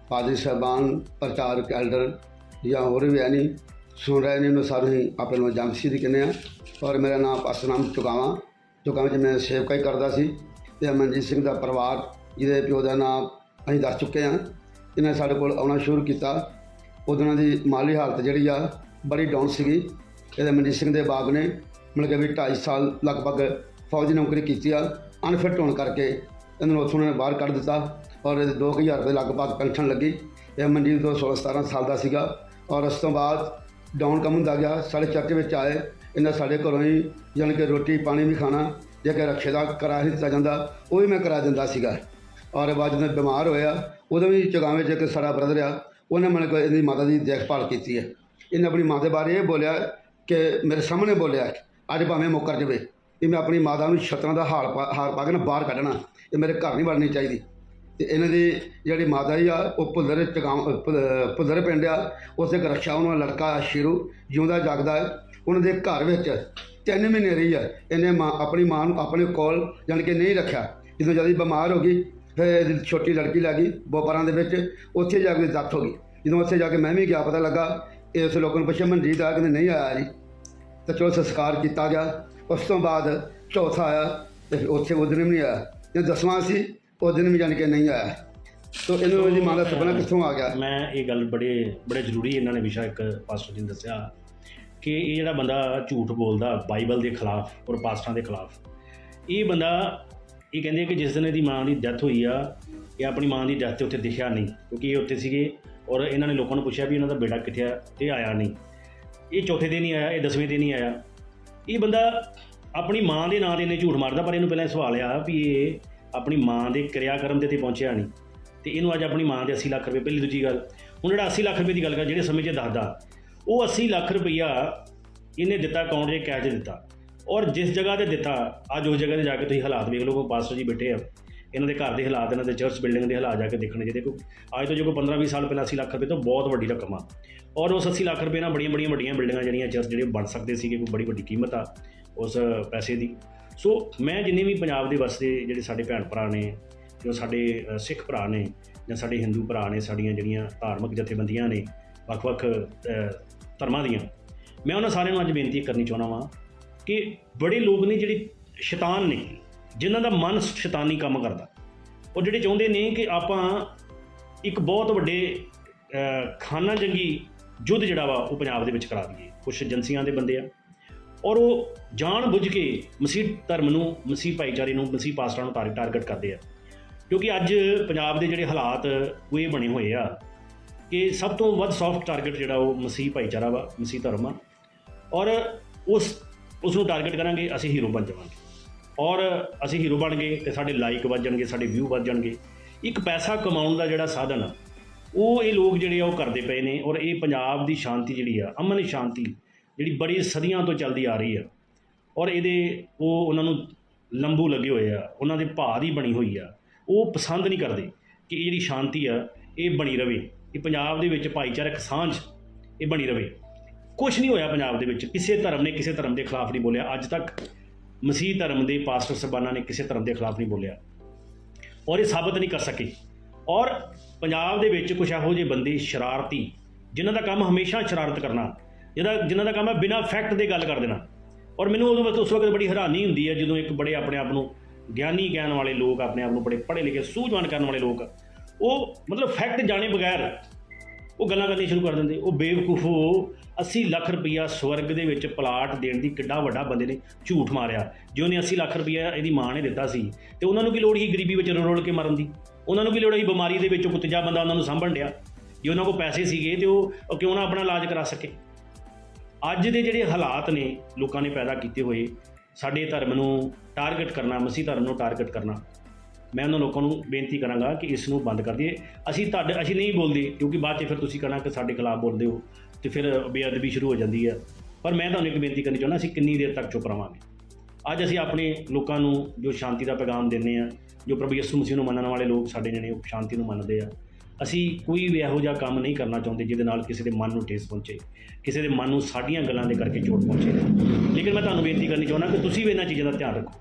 ਪਾਦਰੀ ਸਾਹਿਬਾਨ, ਪ੍ਰਚਾਰਕ ਐਲਡਰ ਜਾਂ ਹੋਰ ਵੀ ਐਨੀ ਸੁਣ ਰਹੇ ਨੇ, ਉਹਨੂੰ ਸਾਰੇ ਹੀ ਆਪਣੇ ਨੂੰ ਜਮਸੀ ਦੀ ਕਹਿੰਦੇ ਆ। ਔਰ ਮੇਰਾ ਨਾਮ ਪਾਸਨਾਮ ਚੁਕਾਵਾ। ਚੁਕਾਵਾ ਚ ਮੈਂ ਸੇਵਕਾਈ ਕਰਦਾ ਸੀ। ਤੇ ਮਨਜੀਤ ਸਿੰਘ ਦਾ ਪਰਿਵਾਰ, ਜਿਹਦੇ ਪਿਓ ਦਾ ਨਾਮ ਅਸੀਂ ਦੱਸ ਚੁੱਕੇ ਹਾਂ। ਇਹਨਾਂ ਨੇ ਸਾਡੇ ਕੋਲ ਆਉਣਾ ਸ਼ੁਰੂ ਕੀਤਾ। ਉਦੋਂ ਦੀ ਮਾਲੀ ਹਾਲਤ ਜਿਹੜੀ ਆ, ਬੜੀ ਡਾਊਨ ਸੀਗੀ। ਇਹਦੇ ਮਨਜੀਤ ਸਿੰਘ ਦੇ ਬਾਪ ਨੇ ਮਤਲਬ ਕਿ ਵੀ 2.5 ਸਾਲ ਲਗਭਗ ਫੌਜੀ ਨੌਕਰੀ ਕੀਤੀ ਆ। ਅਨਫਿਟ ਹੋਣ ਕਰਕੇ ਇਹਨਾਂ ਨੂੰ ਉੱਥੋਂ ਉਹਨਾਂ ਨੇ ਬਾਹਰ ਕੱਢ ਦਿੱਤਾ ਔਰ ਇਹਦੇ 2000 ਦੇ ਲਗਭਗ ਪੈਨਸ਼ਨ ਲੱਗੀ। ਇਹ ਮਨਜੀਤ ਤੋਂ 16 17 ਸਾਲ ਦਾ ਸੀਗਾ ਔਰ ਉਸ ਤੋਂ ਬਾਅਦ ਡਾਊਨ ਕੰਮ ਹੁੰਦਾ ਗਿਆ। ਸਾਡੇ ਚਰਚ ਵਿੱਚ ਆਏ। ਇਹਨਾਂ ਸਾਡੇ ਘਰੋਂ ਹੀ ਜਾਣੀ ਕਿ ਰੋਟੀ, ਪਾਣੀ ਵੀ ਖਾਣਾ, ਜੇ ਕਿ ਰਕਸ਼ੇ ਦਾ ਕਰਾ ਹੀ ਦਿੱਤਾ ਜਾਂਦਾ, ਉਹ ਵੀ ਮੈਂ ਕਰਾ ਦਿੰਦਾ ਸੀਗਾ। ਔਰ ਬਾਅਦ ਜਦੋਂ ਬਿਮਾਰ ਹੋਇਆ, ਉਦੋਂ ਵੀ ਚੁਗਾਵੇਂ 'ਚ ਇੱਕ ਸਾਡਾ ਬ੍ਰਦਰ ਆ, ਉਹਨੇ ਮਨ ਕੋ ਇਹਦੀ ਮਾਤਾ ਦੀ ਦੇਖਭਾਲ ਕੀਤੀ ਹੈ। ਇਹਨੇ ਆਪਣੀ ਮਾਂ ਦੇ ਬਾਰੇ ਇਹ ਬੋਲਿਆ ਕਿ ਮੇਰੇ ਸਾਹਮਣੇ ਬੋਲਿਆ ਅੱਜ ਭਾਵੇਂ ਮੁੱਕਰ ਜਾਵੇ ਕਿ ਮੈਂ ਆਪਣੀ ਮਾਤਾ ਨੂੰ ਛਤਰਾਂ ਦਾ ਹਾਲ ਪਾ- ਹਾਰ ਪਾ ਕੇ ਨਾ ਬਾਹਰ ਕੱਢਣਾ, ਇਹ ਮੇਰੇ ਘਰ ਨਹੀਂ ਵੜਨੀ ਚਾਹੀਦੀ। ਤੇ ਇਹਨਾਂ ਦੀ ਜਿਹੜੀ ਮਾਤਾ ਜੀ ਆ, ਉਹ ਭੁੱਲਰ ਚਗਾਮ ਭੁੱਲਰ ਪਿੰਡ ਆ, ਉੱਥੇ ਇੱਕ ਰਕਸ਼ਾ ਉਹਨਾਂ ਦਾ ਲੜਕਾ ਸ਼ੀਰੂ ਜਿਉਂਦਾ ਜਾਗਦਾ ਉਹਨਾਂ ਦੇ ਘਰ ਵਿੱਚ ਤਿੰਨ ਮਹੀਨੇ ਰਹੀ ਆ ਇਹਨੇ ਮਾਂ, ਆਪਣੀ ਮਾਂ ਨੂੰ ਆਪਣੇ ਕੋਲ ਜਾਣ ਕੇ ਨਹੀਂ ਰੱਖਿਆ। ਜਦੋਂ ਜਦ ਬਿਮਾਰ ਹੋ ਗਈ ਫਿਰ ਇਹਦੀ ਛੋਟੀ ਲੜਕੀ ਲੱਗੀ ਬੋਪਰਾਂ ਦੇ ਵਿੱਚ। ਉੱਥੇ ਜਾ ਕੇ ਡੈਥ ਹੋ ਗਈ। ਜਦੋਂ ਉੱਥੇ ਜਾ ਕੇ ਮੈਂ ਵੀ ਗਿਆ ਪਤਾ ਲੱਗਾ ਇਸ ਲੋਕਾਂ ਨੂੰ ਪੁੱਛਿਆ ਮਨਜੀਤ ਆ, ਕਹਿੰਦੇ ਨਹੀਂ ਆਇਆ ਜੀ। ਤਾਂ ਚਲੋ ਸੰਸਕਾਰ ਕੀਤਾ ਗਿਆ। ਉਸ ਤੋਂ ਬਾਅਦ ਚੌਥਾ ਆਇਆ ਤੇ ਫਿਰ ਉੱਥੇ ਉਹ ਦਿਨ ਵੀ ਨਹੀਂ ਆਇਆ। ਜੇ ਦਸਵਾਂ ਸੀ ਉਹ ਦਿਨ ਵੀ ਜਾਣ ਕੇ ਨਹੀਂ ਆਇਆ। ਤੋ ਇਹਨੂੰ ਇਹਦੀ ਮਾਂ ਦਾ ਸੁਪਨਾ ਕਿੱਥੋਂ ਆ ਗਿਆ? ਮੈਂ ਇਹ ਗੱਲ ਬੜੇ ਬੜੇ ਜ਼ਰੂਰੀ ਇਹਨਾਂ ਨੇ ਵਿਸ਼ਾ ਇੱਕ ਪਾਸਟਰ ਜੀ ਨੇ ਦੱਸਿਆ ਕਿ ਇਹ ਜਿਹੜਾ ਬੰਦਾ ਝੂਠ ਬੋਲਦਾ ਬਾਈਬਲ ਦੇ ਖਿਲਾਫ ਔਰ ਪਾਸਟਰਾਂ ਦੇ ਖਿਲਾਫ, ਇਹ ਬੰਦਾ ਇਹ ਕਹਿੰਦੇ ਕਿ ਜਿਸ ਦਿਨ ਇਹਦੀ ਮਾਂ ਦੀ ਡੈਥ ਹੋਈ ਆ, ਇਹ ਆਪਣੀ ਮਾਂ ਦੀ ਡੈਥ ਤੇ ਉੱਥੇ ਦਿਖਿਆ ਨਹੀਂ, ਕਿਉਂਕਿ ਇਹ ਉੱਥੇ ਸੀਗੇ ਔਰ ਇਹਨਾਂ ਨੇ ਲੋਕਾਂ ਨੂੰ ਪੁੱਛਿਆ ਵੀ ਇਹਨਾਂ ਦਾ ਬੇਟਾ ਕਿੱਥੇ ਆ ਇਹ ਆਇਆ ਨਹੀਂ। ਇਹ ਚੌਥੇ ਦਿਨ ਹੀ ਆਇਆ, ਇਹ ਦਸਵੇਂ ਦਿਨ ਹੀ ਆਇਆ। ਇਹ ਬੰਦਾ ਆਪਣੀ ਮਾਂ ਦੇ ਨਾਂ ਤੇ ਇਹਨੇ ਝੂਠ ਮਾਰਦਾ, ਪਰ ਇਹਨੂੰ ਪਹਿਲਾਂ ਇਹ ਸਵਾਲ ਆ ਵੀ ਇਹ ਆਪਣੀ ਮਾਂ ਦੇ ਕਿਰਿਆ ਕਿਰਿਆਕਰਮ ਦੇ ਤੇ ਪਹੁੰਚਿਆ ਨਹੀਂ। ਤੇ ਇਹਨੂੰ ਅੱਜ ਆਪਣੀ ਮਾਂ ਦੇ 80 ਲੱਖ ਰੁਪਏ, ਪਹਿਲੀ ਦੂਜੀ ਗੱਲ। ਹੁਣ ਜਿਹੜਾ 80 ਲੱਖ ਰੁਪਏ ਦੀ ਗੱਲ ਕਰ, ਜਿਹੜੇ ਸਮੇਂ 'ਚ ਦੱਸਦਾ, ਉਹ 80 ਲੱਖ ਰੁਪਈਆ ਇਹਨੇ ਦਿੱਤਾ ਅਕਾਊਂਟ 'ਚ ਕੈਸ਼ 'ਚ ਦਿੱਤਾ। ਔਰ ਜਿਸ ਜਗ੍ਹਾ ਤੇ ਦਿੱਤਾ, ਅੱਜ ਉਸ ਜਗ੍ਹਾ ਤੇ ਜਾ ਕੇ ਤੁਸੀਂ ਹਾਲਾਤ ਵੇਖ ਲਓ, ਕੋਈ ਪਾਸਟਰ ਜੀ ਬੈਠੇ ਆ। ਇਹਨਾਂ ਦੇ ਘਰ ਦੇ ਹਾਲਾਤ, ਇਹਨਾਂ ਦੇ ਚਰਚ ਬਿਲਡਿੰਗ ਦੇ ਹਾਲਾਤ ਜਾ ਕੇ ਦੇਖਣੇ ਚਾਹੀਦੇ। ਕੋਈ ਅੱਜ ਤੋਂ ਜੇ ਕੋਈ 15-20 ਸਾਲ ਪਹਿਲਾਂ 80 ਲੱਖ ਰੁਪਏ ਤੋਂ ਬਹੁਤ ਵੱਡੀ ਰਕਮ ਆ। ਔਰ ਉਸ 80 ਲੱਖ ਰੁਪਏ ਨਾਲ ਬੜੀਆਂ ਬੜੀਆਂ ਵੱਡੀਆਂ ਬਿਲਡਿੰਗਾਂ ਜਿਹੜੀਆਂ ਚਰਚ ਜਿਹੜੇ ਬਣ ਸਕਦੇ ਸੀਗੇ, ਕੋਈ ਬੜੀ ਵੱਡੀ ਕੀਮਤ ਆ ਉਸ, ਪੈਸੇ ਦੀ। ਸੋ ਮੈਂ ਜਿੰਨੇ ਵੀ ਪੰਜਾਬ ਦੇ ਵਸਦੇ ਜਿਹੜੇ ਸਾਡੇ ਭੈਣ ਭਰਾ ਨੇ, ਜੋ ਸਾਡੇ ਸਿੱਖ ਭਰਾ ਨੇ ਜਾਂ ਸਾਡੇ ਹਿੰਦੂ ਭਰਾ ਨੇ, ਸਾਡੀਆਂ ਜਿਹੜੀਆਂ ਧਾਰਮਿਕ ਜਥੇਬੰਦੀਆਂ ਨੇ, ਵੱਖ-ਵੱਖ ਧਰਮਾਂ ਦੀਆਂ, ਮੈਂ ਉਹਨਾਂ ਸਾਰਿਆਂ ਨੂੰ ਅੱਜ ਬੇਨਤੀ ਕਰਨੀ ਚਾਹੁੰਦਾ ਵਾਂ ਕਿ ਬੜੇ ਲੋਕ ਨੇ ਜਿਹੜੇ ਸ਼ੈਤਾਨ ਨੇ, ਜਿਨ੍ਹਾਂ ਦਾ ਮਨ ਸ਼ੈਤਾਨੀ ਕੰਮ ਕਰਦਾ। ਉਹ ਜਿਹੜੇ ਚਾਹੁੰਦੇ ਨੇ ਕਿ ਆਪਾਂ ਇੱਕ ਬਹੁਤ ਵੱਡੇ ਖਾਨਾ ਜੰਗੀ ਯੁੱਧ ਜਿਹੜਾ ਵਾ ਉਹ ਪੰਜਾਬ ਦੇ ਵਿੱਚ ਕਰਾ ਦਈਏ। ਕੁਝ ਏਜੰਸੀਆਂ ਦੇ ਬੰਦੇ ਆ। ਔਰ ਉਹ ਜਾਣ ਬੁੱਝ ਕੇ ਮਸੀਹ ਧਰਮ ਨੂੰ, ਮਸੀਹ ਭਾਈਚਾਰੇ ਨੂੰ, ਮਸੀਹ ਪਾਸਟਰਾਂ ਨੂੰ ਟਾਰ- ਟਾਰਗੇਟ ਕਰਦੇ ਆ। ਕਿਉਂਕਿ ਅੱਜ ਪੰਜਾਬ ਦੇ ਜਿਹੜੇ ਹਾਲਾਤ ਉਹ ਇਹ ਬਣੇ ਹੋਏ ਆ ਕਿ ਸਭ ਤੋਂ ਵੱਧ ਸੌਫਟ ਟਾਰਗੇਟ ਜਿਹੜਾ ਉਹ ਮਸੀਹ ਭਾਈਚਾਰਾ ਵਾ, ਮਸੀਹ ਧਰਮ ਆ। ਔਰ ਉਸ ਉਸ ਨੂੰ ਟਾਰਗੇਟ ਕਰਾਂਗੇ, ਅਸੀਂ ਹੀਰੋ ਬਣ ਜਾਵਾਂਗੇ। ਔਰ ਅਸੀਂ ਹੀਰੋ ਬਣ ਗਏ ਤੇ ਸਾਡੇ ਲਾਈਕ ਵੱਧ ਜਾਣਗੇ, ਸਾਡੇ ਵਿਊ ਵੱਧ ਜਾਣਗੇ। ਇੱਕ ਪੈਸਾ ਕਮਾਉਣ ਦਾ ਜਿਹੜਾ ਸਾਧਨ ਆ, ਉਹ ਇਹ ਲੋਕ ਜਿਹੜੇ ਆ ਉਹ ਕਰਦੇ ਪਏ ਨੇ ਔਰ ਇਹ ਪੰਜਾਬ ਦੀ ਸ਼ਾਂਤੀ ਜਿਹੜੀ ਆ, ਅਮਨ ਸ਼ਾਂਤੀ ਜਿਹੜੀ ਬੜੀ ਸਦੀਆਂ ਤੋਂ ਚੱਲਦੀ ਆ ਰਹੀ ਆ। ਔਰ ਇਹਦੇ ਉਹ ਉਹਨਾਂ ਨੂੰ ਲੰਬੂ ਲੱਗੇ ਹੋਏ ਆ, ਉਹਨਾਂ ਦੇ ਭਾਅ ਦੀ ਬਣੀ ਹੋਈ ਆ। ਉਹ ਪਸੰਦ ਨਹੀਂ ਕਰਦੇ ਕਿ ਇਹ ਜਿਹੜੀ ਸ਼ਾਂਤੀ ਆ, ਇਹ ਬਣੀ ਰਵੇ। ਇਹ ਪੰਜਾਬ ਦੇ ਵਿੱਚ ਭਾਈਚਾਰਕ ਸਾਂਝ, ਇਹ ਬਣੀ ਰਵੇ। ਕੁਝ ਨਹੀਂ ਹੋਇਆ ਪੰਜਾਬ ਦੇ ਵਿੱਚ। ਕਿਸੇ ਧਰਮ ਨੇ ਕਿਸੇ ਧਰਮ ਦੇ ਖਿਲਾਫ ਨਹੀਂ ਬੋਲਿਆ। ਅੱਜ ਤੱਕ ਮਸੀਹ ਧਰਮ ਦੇ ਪਾਸਟਰ ਸਬਾਨਾ ਨੇ ਕਿਸੇ ਧਰਮ ਦੇ ਖਿਲਾਫ ਨਹੀਂ ਬੋਲਿਆ। ਔਰ ਇਹ ਸਾਬਤ ਨਹੀਂ ਕਰ ਸਕੇ। ਔਰ ਪੰਜਾਬ ਦੇ ਵਿੱਚ ਕੁਝ ਇਹੋ ਜਿਹੇ ਬੰਦੇ ਸ਼ਰਾਰਤੀ, ਜਿਨ੍ਹਾਂ ਦਾ ਕੰਮ ਹਮੇਸ਼ਾ ਸ਼ਰਾਰਤ ਕਰਨਾ, ਜਿਹਦਾ ਜਿਨ੍ਹਾਂ ਦਾ ਕੰਮ ਹੈ ਬਿਨਾਂ ਫੈਕਟ ਦੇ ਗੱਲ ਕਰ ਦੇਣਾ। ਔਰ ਮੈਨੂੰ ਉਦੋਂ ਵਕਤ ਉਸ ਵਕਤ ਬੜੀ ਹੈਰਾਨੀ ਹੁੰਦੀ ਹੈ, ਜਦੋਂ ਇੱਕ ਬੜੇ ਆਪਣੇ ਆਪ ਨੂੰ ਗਿਆਨੀ ਕਹਿਣ ਵਾਲੇ ਲੋਕ, ਆਪਣੇ ਆਪ ਨੂੰ ਬੜੇ ਪੜ੍ਹੇ ਲਿਖੇ, ਸੂਝਵਾਨ ਕਰਨ ਵਾਲੇ ਲੋਕ, ਉਹ ਮਤਲਬ ਫੈਕਟ ਜਾਣੇ ਬਗੈਰ ਉਹ ਗੱਲਾਂ ਕਰਨੀ ਸ਼ੁਰੂ ਕਰ ਦਿੰਦੇ। ਉਹ ਬੇਵਕੂਫੋ 80 ਲੱਖ ਰੁਪਈਆ ਸਵਰਗ ਦੇ ਵਿੱਚ ਪਲਾਟ ਦੇਣ ਦੀ ਕਿੱਡਾ ਵੱਡਾ ਬੰਦੇ ਨੇ ਝੂਠ ਮਾਰਿਆ। ਜੇ ਉਹਨੇ 80 ਲੱਖ ਰੁਪਈਆ ਇਹਦੀ ਮਾਂ ਨੇ ਦਿੱਤਾ ਸੀ, ਤੇ ਉਹਨਾਂ ਨੂੰ ਕੀ ਲੋੜ ਸੀ ਗਰੀਬੀ ਵਿੱਚ ਰੋਲ ਰੋਲ ਕੇ ਮਰਨ ਦੀ? ਉਹਨਾਂ ਨੂੰ ਕੀ ਲੋੜ ਸੀ ਬਿਮਾਰੀ ਦੇ ਵਿੱਚ ਕੋਈ ਤੀਜਾ ਬੰਦਾ ਉਹਨਾਂ ਨੂੰ ਸਾਂਭਣ ਡਿਆ? ਜੇ ਉਹਨਾਂ ਕੋਲ ਪੈਸੇ ਸੀਗੇ, ਤੇ ਉਹ ਕਿਉਂ ਨਾ ਆਪਣਾ ਇਲਾਜ ਕਰਾ ਸਕੇ? ਅੱਜ ਦੇ ਜਿਹੜੇ ਹਾਲਾਤ ਨੇ ਲੋਕਾਂ ਨੇ ਪੈਦਾ ਕੀਤੇ ਹੋਏ, ਸਾਡੇ ਧਰਮ ਨੂੰ ਟਾਰਗੇਟ ਕਰਨਾ, ਮਸੀਹ ਧਰਮ ਨੂੰ ਟਾਰਗੇਟ ਕਰਨਾ, ਮੈਂ ਉਹਨਾਂ ਲੋਕਾਂ ਨੂੰ ਬੇਨਤੀ ਕਰਾਂਗਾ ਕਿ ਇਸ ਨੂੰ ਬੰਦ ਕਰ ਦਈਏ। ਅਸੀਂ ਤੁਹਾਡੇ ਅਸੀਂ ਨਹੀਂ ਬੋਲਦੇ, ਕਿਉਂਕਿ ਬਾਅਦ 'ਚ ਫਿਰ ਤੁਸੀਂ ਕਹਿਣਾ ਕਿ ਸਾਡੇ ਖਿਲਾਫ ਬੋਲਦੇ ਹੋ। ਤੇ ਫਿਰ ਬੇਅਦਬੀ ਸ਼ੁਰੂ ਹੋ ਜਾਂਦੀ ਹੈ ਪਰ ਮੈਂ ਤੁਹਾਨੂੰ ਇੱਕ ਬੇਨਤੀ ਕਰਨੀ ਚਾਹੁੰਦਾ, ਅਸੀਂ ਕਿੰਨੀ ਦੇਰ ਤੱਕ ਚੁੱਪ ਰਵਾਂਗੇ? ਅੱਜ ਅਸੀਂ ਆਪਣੇ ਲੋਕਾਂ ਨੂੰ ਜੋ ਸ਼ਾਂਤੀ ਦਾ ਪੈਗਾਮ ਦਿੰਦੇ ਆ, ਜੋ ਪ੍ਰਭੂ ਯਿਸੂ ਮਸੀਹ ਨੂੰ ਮੰਨਣ ਵਾਲੇ ਲੋਕ ਸਾਡੇ ਜਿਹੜੇ ਉਹ ਸ਼ਾਂਤੀ ਨੂੰ ਮੰਨਦੇ ਆ। ਅਸੀਂ ਕੋਈ ਵੀ ਇਹੋ ਜਿਹਾ ਕੰਮ ਨਹੀਂ ਕਰਨਾ ਚਾਹੁੰਦੇ ਜਿਹਦੇ ਨਾਲ ਕਿਸੇ ਦੇ ਮਨ ਨੂੰ ਠੇਸ ਪਹੁੰਚੇ, ਕਿਸੇ ਦੇ ਮਨ ਨੂੰ ਸਾਡੀਆਂ ਗੱਲਾਂ ਦੇ ਕਰਕੇ ਚੋਟ ਪਹੁੰਚੇ। ਲੇਕਿਨ ਮੈਂ ਤੁਹਾਨੂੰ ਬੇਨਤੀ ਕਰਨੀ ਚਾਹੁੰਦਾ ਕਿ ਤੁਸੀਂ ਵੀ ਇਹਨਾਂ ਚੀਜ਼ਾਂ ਦਾ ਧਿਆਨ ਰੱਖੋ।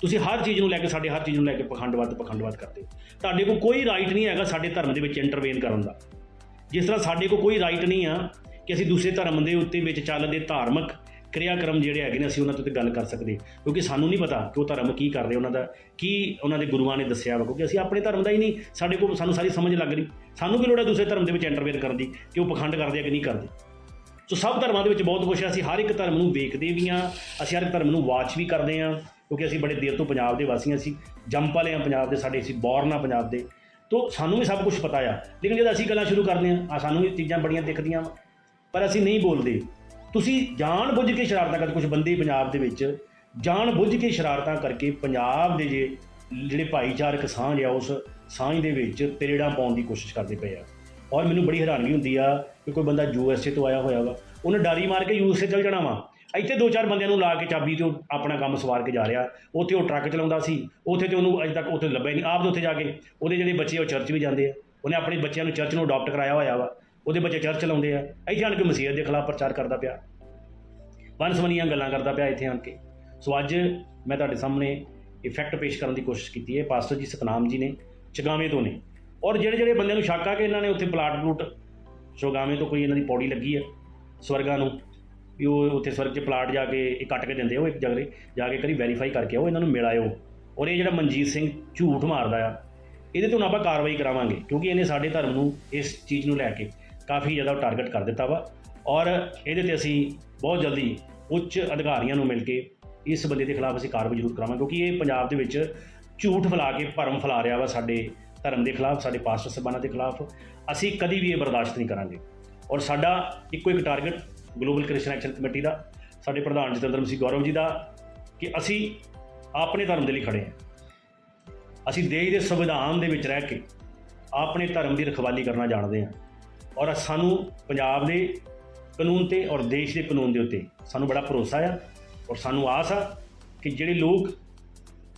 ਤੁਸੀਂ ਹਰ ਚੀਜ਼ ਨੂੰ ਲੈ ਕੇ, ਸਾਡੇ ਹਰ ਚੀਜ਼ ਨੂੰ ਲੈ ਕੇ ਪਖੰਡਵਾਦ ਪਖੰਡਵਾਦ ਕਰਦੇ। ਹੋ ਤੁਹਾਡੇ ਕੋਲ ਕੋਈ ਰਾਈਟ ਨਹੀਂ ਹੈਗਾ ਸਾਡੇ ਧਰਮ ਦੇ ਵਿੱਚ ਇੰਟਰਵੇਨ ਕਰਨ ਦਾ। ਜਿਸ ਤਰ੍ਹਾਂ ਸਾਡੇ ਕੋਲ ਕੋਈ ਰਾਈਟ ਨਹੀਂ ਆ ਕਿ ਅਸੀਂ ਦੂਸਰੇ ਧਰਮ ਦੇ ਉੱਤੇ ਵਿੱਚ ਚੱਲਦੇ ਧਾਰਮਿਕ ਕਿਰਿਆਕਰਮ ਜਿਹੜੇ ਹੈਗੇ ਨੇ, ਅਸੀਂ ਉਹਨਾਂ ਤੋਂ ਤੇ ਗੱਲ ਕਰ ਸਕਦੇ। ਕਿਉਂਕਿ ਸਾਨੂੰ ਨਹੀਂ ਪਤਾ ਕਿ ਉਹ ਧਰਮ ਕੀ ਕਰ ਰਹੇ, ਉਹਨਾਂ ਦਾ ਕੀ ਉਹਨਾਂ ਦੇ ਗੁਰੂਆਂ ਨੇ ਦੱਸਿਆ ਵਾ, ਕਿਉਂਕਿ ਅਸੀਂ ਆਪਣੇ ਧਰਮ ਦਾ ਹੀ ਨਹੀਂ, ਸਾਡੇ ਕੋਲ ਸਾਨੂੰ ਸਾਰੀ ਸਮਝ ਲੱਗ ਰਹੀ। ਸਾਨੂੰ ਵੀ ਲੋੜ ਹੈ ਦੂਸਰੇ ਧਰਮ ਦੇ ਵਿੱਚ ਇੰਟਰਵੇਨ ਕਰਨ ਦੀ, ਕਿ ਉਹ ਪਖੰਡ ਕਰਦੇ ਆ ਕਿ ਨਹੀਂ ਕਰਦੇ। ਸੋ ਸਭ ਧਰਮਾਂ ਦੇ ਵਿੱਚ ਬਹੁਤ ਕੁਛ ਹੈ, ਅਸੀਂ ਹਰ ਇੱਕ ਧਰਮ ਨੂੰ ਵੇਖਦੇ ਵੀ ਹਾਂ, ਅਸੀਂ ਹਰ ਇੱਕ ਧਰਮ ਨੂੰ ਵਾਚ ਵੀ ਕਰਦੇ ਹਾਂ, ਕਿਉਂਕਿ ਅਸੀਂ ਬੜੇ ਦੇਰ ਤੋਂ ਪੰਜਾਬ ਦੇ ਵਾਸੀ ਹਾਂ, ਅਸੀਂ ਜੰਮ ਪਲੇ ਹਾਂ ਪੰਜਾਬ ਦੇ, ਸਾਡੇ ਅਸੀਂ ਬੌਰਨ ਆ ਪੰਜਾਬ ਦੇ। ਤੋਂ ਸਾਨੂੰ ਵੀ ਸਭ ਕੁਝ ਪਤਾ ਆ, ਲੇਕਿਨ ਜਦ ਅਸੀਂ ਗੱਲਾਂ ਸ਼ੁਰੂ ਕਰਦੇ ਹਾਂ ਆ ਸਾਨੂੰ ਵੀ ਚੀਜ਼ਾਂ ਬੜੀਆਂ ਦਿਖਦੀਆਂ ਵਾ। ਪਰ ਅਸੀਂ ਨਹੀਂ ਬੋਲਦੇ। ਤੁਸੀਂ ਜਾਣ ਬੁੱਝ ਕੇ ਸ਼ਰਾਰਤਾਂ ਕਰਦੇ ਕੁਝ ਬੰਦੇ ਪੰਜਾਬ ਦੇ ਵਿੱਚ ਜਾਣ ਬੁੱਝ ਕੇ ਸ਼ਰਾਰਤਾਂ ਕਰਕੇ ਪੰਜਾਬ ਦੇ ਜੇ ਜਿਹੜੇ ਭਾਈਚਾਰਕ ਸਾਂਝ ਆ, ਉਸ ਸਾਂਝ ਦੇ ਵਿੱਚ ਤਰੇੜਾਂ ਪਾਉਣ ਦੀ ਕੋਸ਼ਿਸ਼ ਕਰਦੇ ਪਏ ਆ। ਔਰ ਮੈਨੂੰ ਬੜੀ ਹੈਰਾਨੀ ਹੁੰਦੀ ਆ ਕਿ ਕੋਈ ਬੰਦਾ ਯੂਐਸਏ ਤੋਂ ਆਇਆ ਹੋਇਆ ਵਾ, ਉਹਨੇ ਡਾਰੀ ਮਾਰ ਕੇ ਯੂਐਸਏ ਚਲ ਜਾਣਾ ਵਾ। ਇੱਥੇ ਦੋ ਚਾਰ ਬੰਦਿਆਂ ਨੂੰ ਲਾ ਕੇ ਚਾਬੀ ਤੇ ਉਹ ਆਪਣਾ ਕੰਮ ਸਵਾਰ ਕੇ ਜਾ ਰਿਹਾ। ਉੱਥੇ ਉਹ ਟਰੱਕ ਚਲਾਉਂਦਾ ਸੀ, ਉੱਥੇ ਤੇ ਉਹਨੂੰ ਅਜੇ ਤੱਕ ਉੱਥੇ ਲੱਭਿਆ ਨਹੀਂ, ਆਪ ਦੇ ਉੱਥੇ ਜਾ ਕੇ। ਉਹਦੇ ਜਿਹੜੇ ਬੱਚੇ ਉਹ ਚਰਚ ਵੀ ਜਾਂਦੇ ਆ। ਉਹਨੇ ਆਪਣੇ ਬੱਚਿਆਂ ਨੂੰ ਚਰਚ ਨੂੰ ਅਡਾਪਟ ਕਰਾਇਆ ਹੋਇਆ ਵਾ। ਉਹਦੇ ਬੱਚੇ ਚਰਚ ਲਾਉਂਦੇ ਆ, ਇੱਥੇ ਆਣ ਕੇ ਮਸੀਹਤ ਦੇ ਖਿਲਾਫ ਪ੍ਰਚਾਰ ਕਰਦਾ ਪਿਆ। ਵਨਸਵਨੀਆਂ ਗੱਲਾਂ ਕਰਦਾ ਪਿਆ ਇੱਥੇ ਆਣ ਕੇ। ਸੋ ਅੱਜ ਮੈਂ ਤੁਹਾਡੇ ਸਾਹਮਣੇ ਇਫੈਕਟ ਪੇਸ਼ ਕਰਨ ਦੀ ਕੋਸ਼ਿਸ਼ ਕੀਤੀ ਹੈ। ਪਾਸਟਰ ਜੀ ਸਤਨਾਮ ਜੀ ਨੇ, ਚਗਾਵੇਂ ਤੋਂ ਨੇ। ਔਰ ਜਿਹੜੇ ਜਿਹੜੇ ਬੰਦਿਆਂ ਨੂੰ ਸ਼ੱਕ ਆ ਕਿ ਇਹਨਾਂ ਨੇ ਉੱਥੇ ਪਲਾਟ ਪਲੂਟ ਚਗਾਵੇਂ ਤੋਂ ਕੋਈ ਇਹਨਾਂ ਦੀ ਪੌੜੀ ਲੱਗੀ ਹੈ ਸਵਰਗਾਂ ਨੂੰ, ਵੀ ਉਹ ਉੱਥੇ ਸਵਰਗ 'ਚ ਪਲਾਟ ਜਾ ਕੇ ਇਹ ਕੱਟ ਕੇ ਦਿੰਦੇ ਆ, ਉਹ ਇੱਕ ਜਗਰੇ ਜਾ ਕੇ ਕਰੀ ਵੈਰੀਫਾਈ ਕਰਕੇ ਆਓ, ਇਹਨਾਂ ਨੂੰ ਮਿਲ ਔਰ ਇਹ ਜਿਹੜਾ ਮਨਜੀਤ ਸਿੰਘ ਝੂਠ ਮਾਰਦਾ ਆ, ਇਹਦੇ ਤੋਂ ਆਪਾਂ ਕਾਰਵਾਈ ਕਰਾਵਾਂਗੇ, ਕਿਉਂਕਿ ਇਹਨੇ ਸਾਡੇ ਧਰਮ ਨੂੰ ਇਸ ਚੀਜ਼ ਨੂੰ ਲੈ ਕੇ ਕਾਫੀ ਜ਼ਿਆਦਾ ਟਾਰਗੇਟ ਕਰ ਦਿੱਤਾ ਵਾ। ਔਰ ਇਹਦੇ ਤੇ ਅਸੀਂ ਬਹੁਤ ਜਲਦੀ ਉੱਚ ਅਧਿਕਾਰੀਆਂ ਨੂੰ ਮਿਲ ਕੇ ਇਸ ਬੰਦੇ ਦੇ ਖਿਲਾਫ ਅਸੀਂ ਕਾਰਵਾਈ ਜ਼ਰੂਰ ਕਰਾਵਾਂਗੇ ਕਿਉਂਕਿ ਇਹ ਪੰਜਾਬ ਦੇ ਵਿੱਚ ਝੂਠ ਫੈਲਾ ਕੇ ਭਰਮ ਫੈਲਾ ਰਿਹਾ ਵਾ ਸਾਡੇ ਧਰਮ ਦੇ ਖਿਲਾਫ, ਸਾਡੇ ਪਾਸਟਰ ਸਬਾਨਾਂ ਦੇ ਖਿਲਾਫ। ਅਸੀਂ ਕਦੀ ਵੀ ਇਹ ਬਰਦਾਸ਼ਤ ਨਹੀਂ ਕਰਾਂਗੇ। ਔਰ ਸਾਡਾ ਇੱਕੋ ਇੱਕ target global Christian action committee ਦਾ, ਸਾਡੇ ਪ੍ਰਧਾਨ ਜਤਿੰਦਰ ਸਿੰਘ ਗੌਰਵ ਜੀ ਦਾ, ਕਿ ਅਸੀਂ ਆਪਣੇ ਧਰਮ ਦੇ ਲਈ ਖੜੇ ਹਾਂ। ਅਸੀਂ ਦੇਸ਼ ਦੇ ਸੰਵਿਧਾਨ ਦੇ ਵਿੱਚ ਰਹਿ ਕੇ ਆਪਣੇ ਧਰਮ ਦੀ ਰਖਵਾਲੀ ਕਰਨਾ ਜਾਣਦੇ ਹਾਂ। ਔਰ ਸਾਨੂੰ ਪੰਜਾਬ ਦੇ ਕਾਨੂੰਨ ਤੇ ਔਰ ਦੇਸ਼ ਦੇ ਕਾਨੂੰਨ ਦੇ ਉੱਤੇ ਸਾਨੂੰ ਬੜਾ ਭਰੋਸਾ ਆ ਔਰ ਸਾਨੂੰ ਆਸ ਆ ਕਿ ਜਿਹੜੇ ਲੋਕ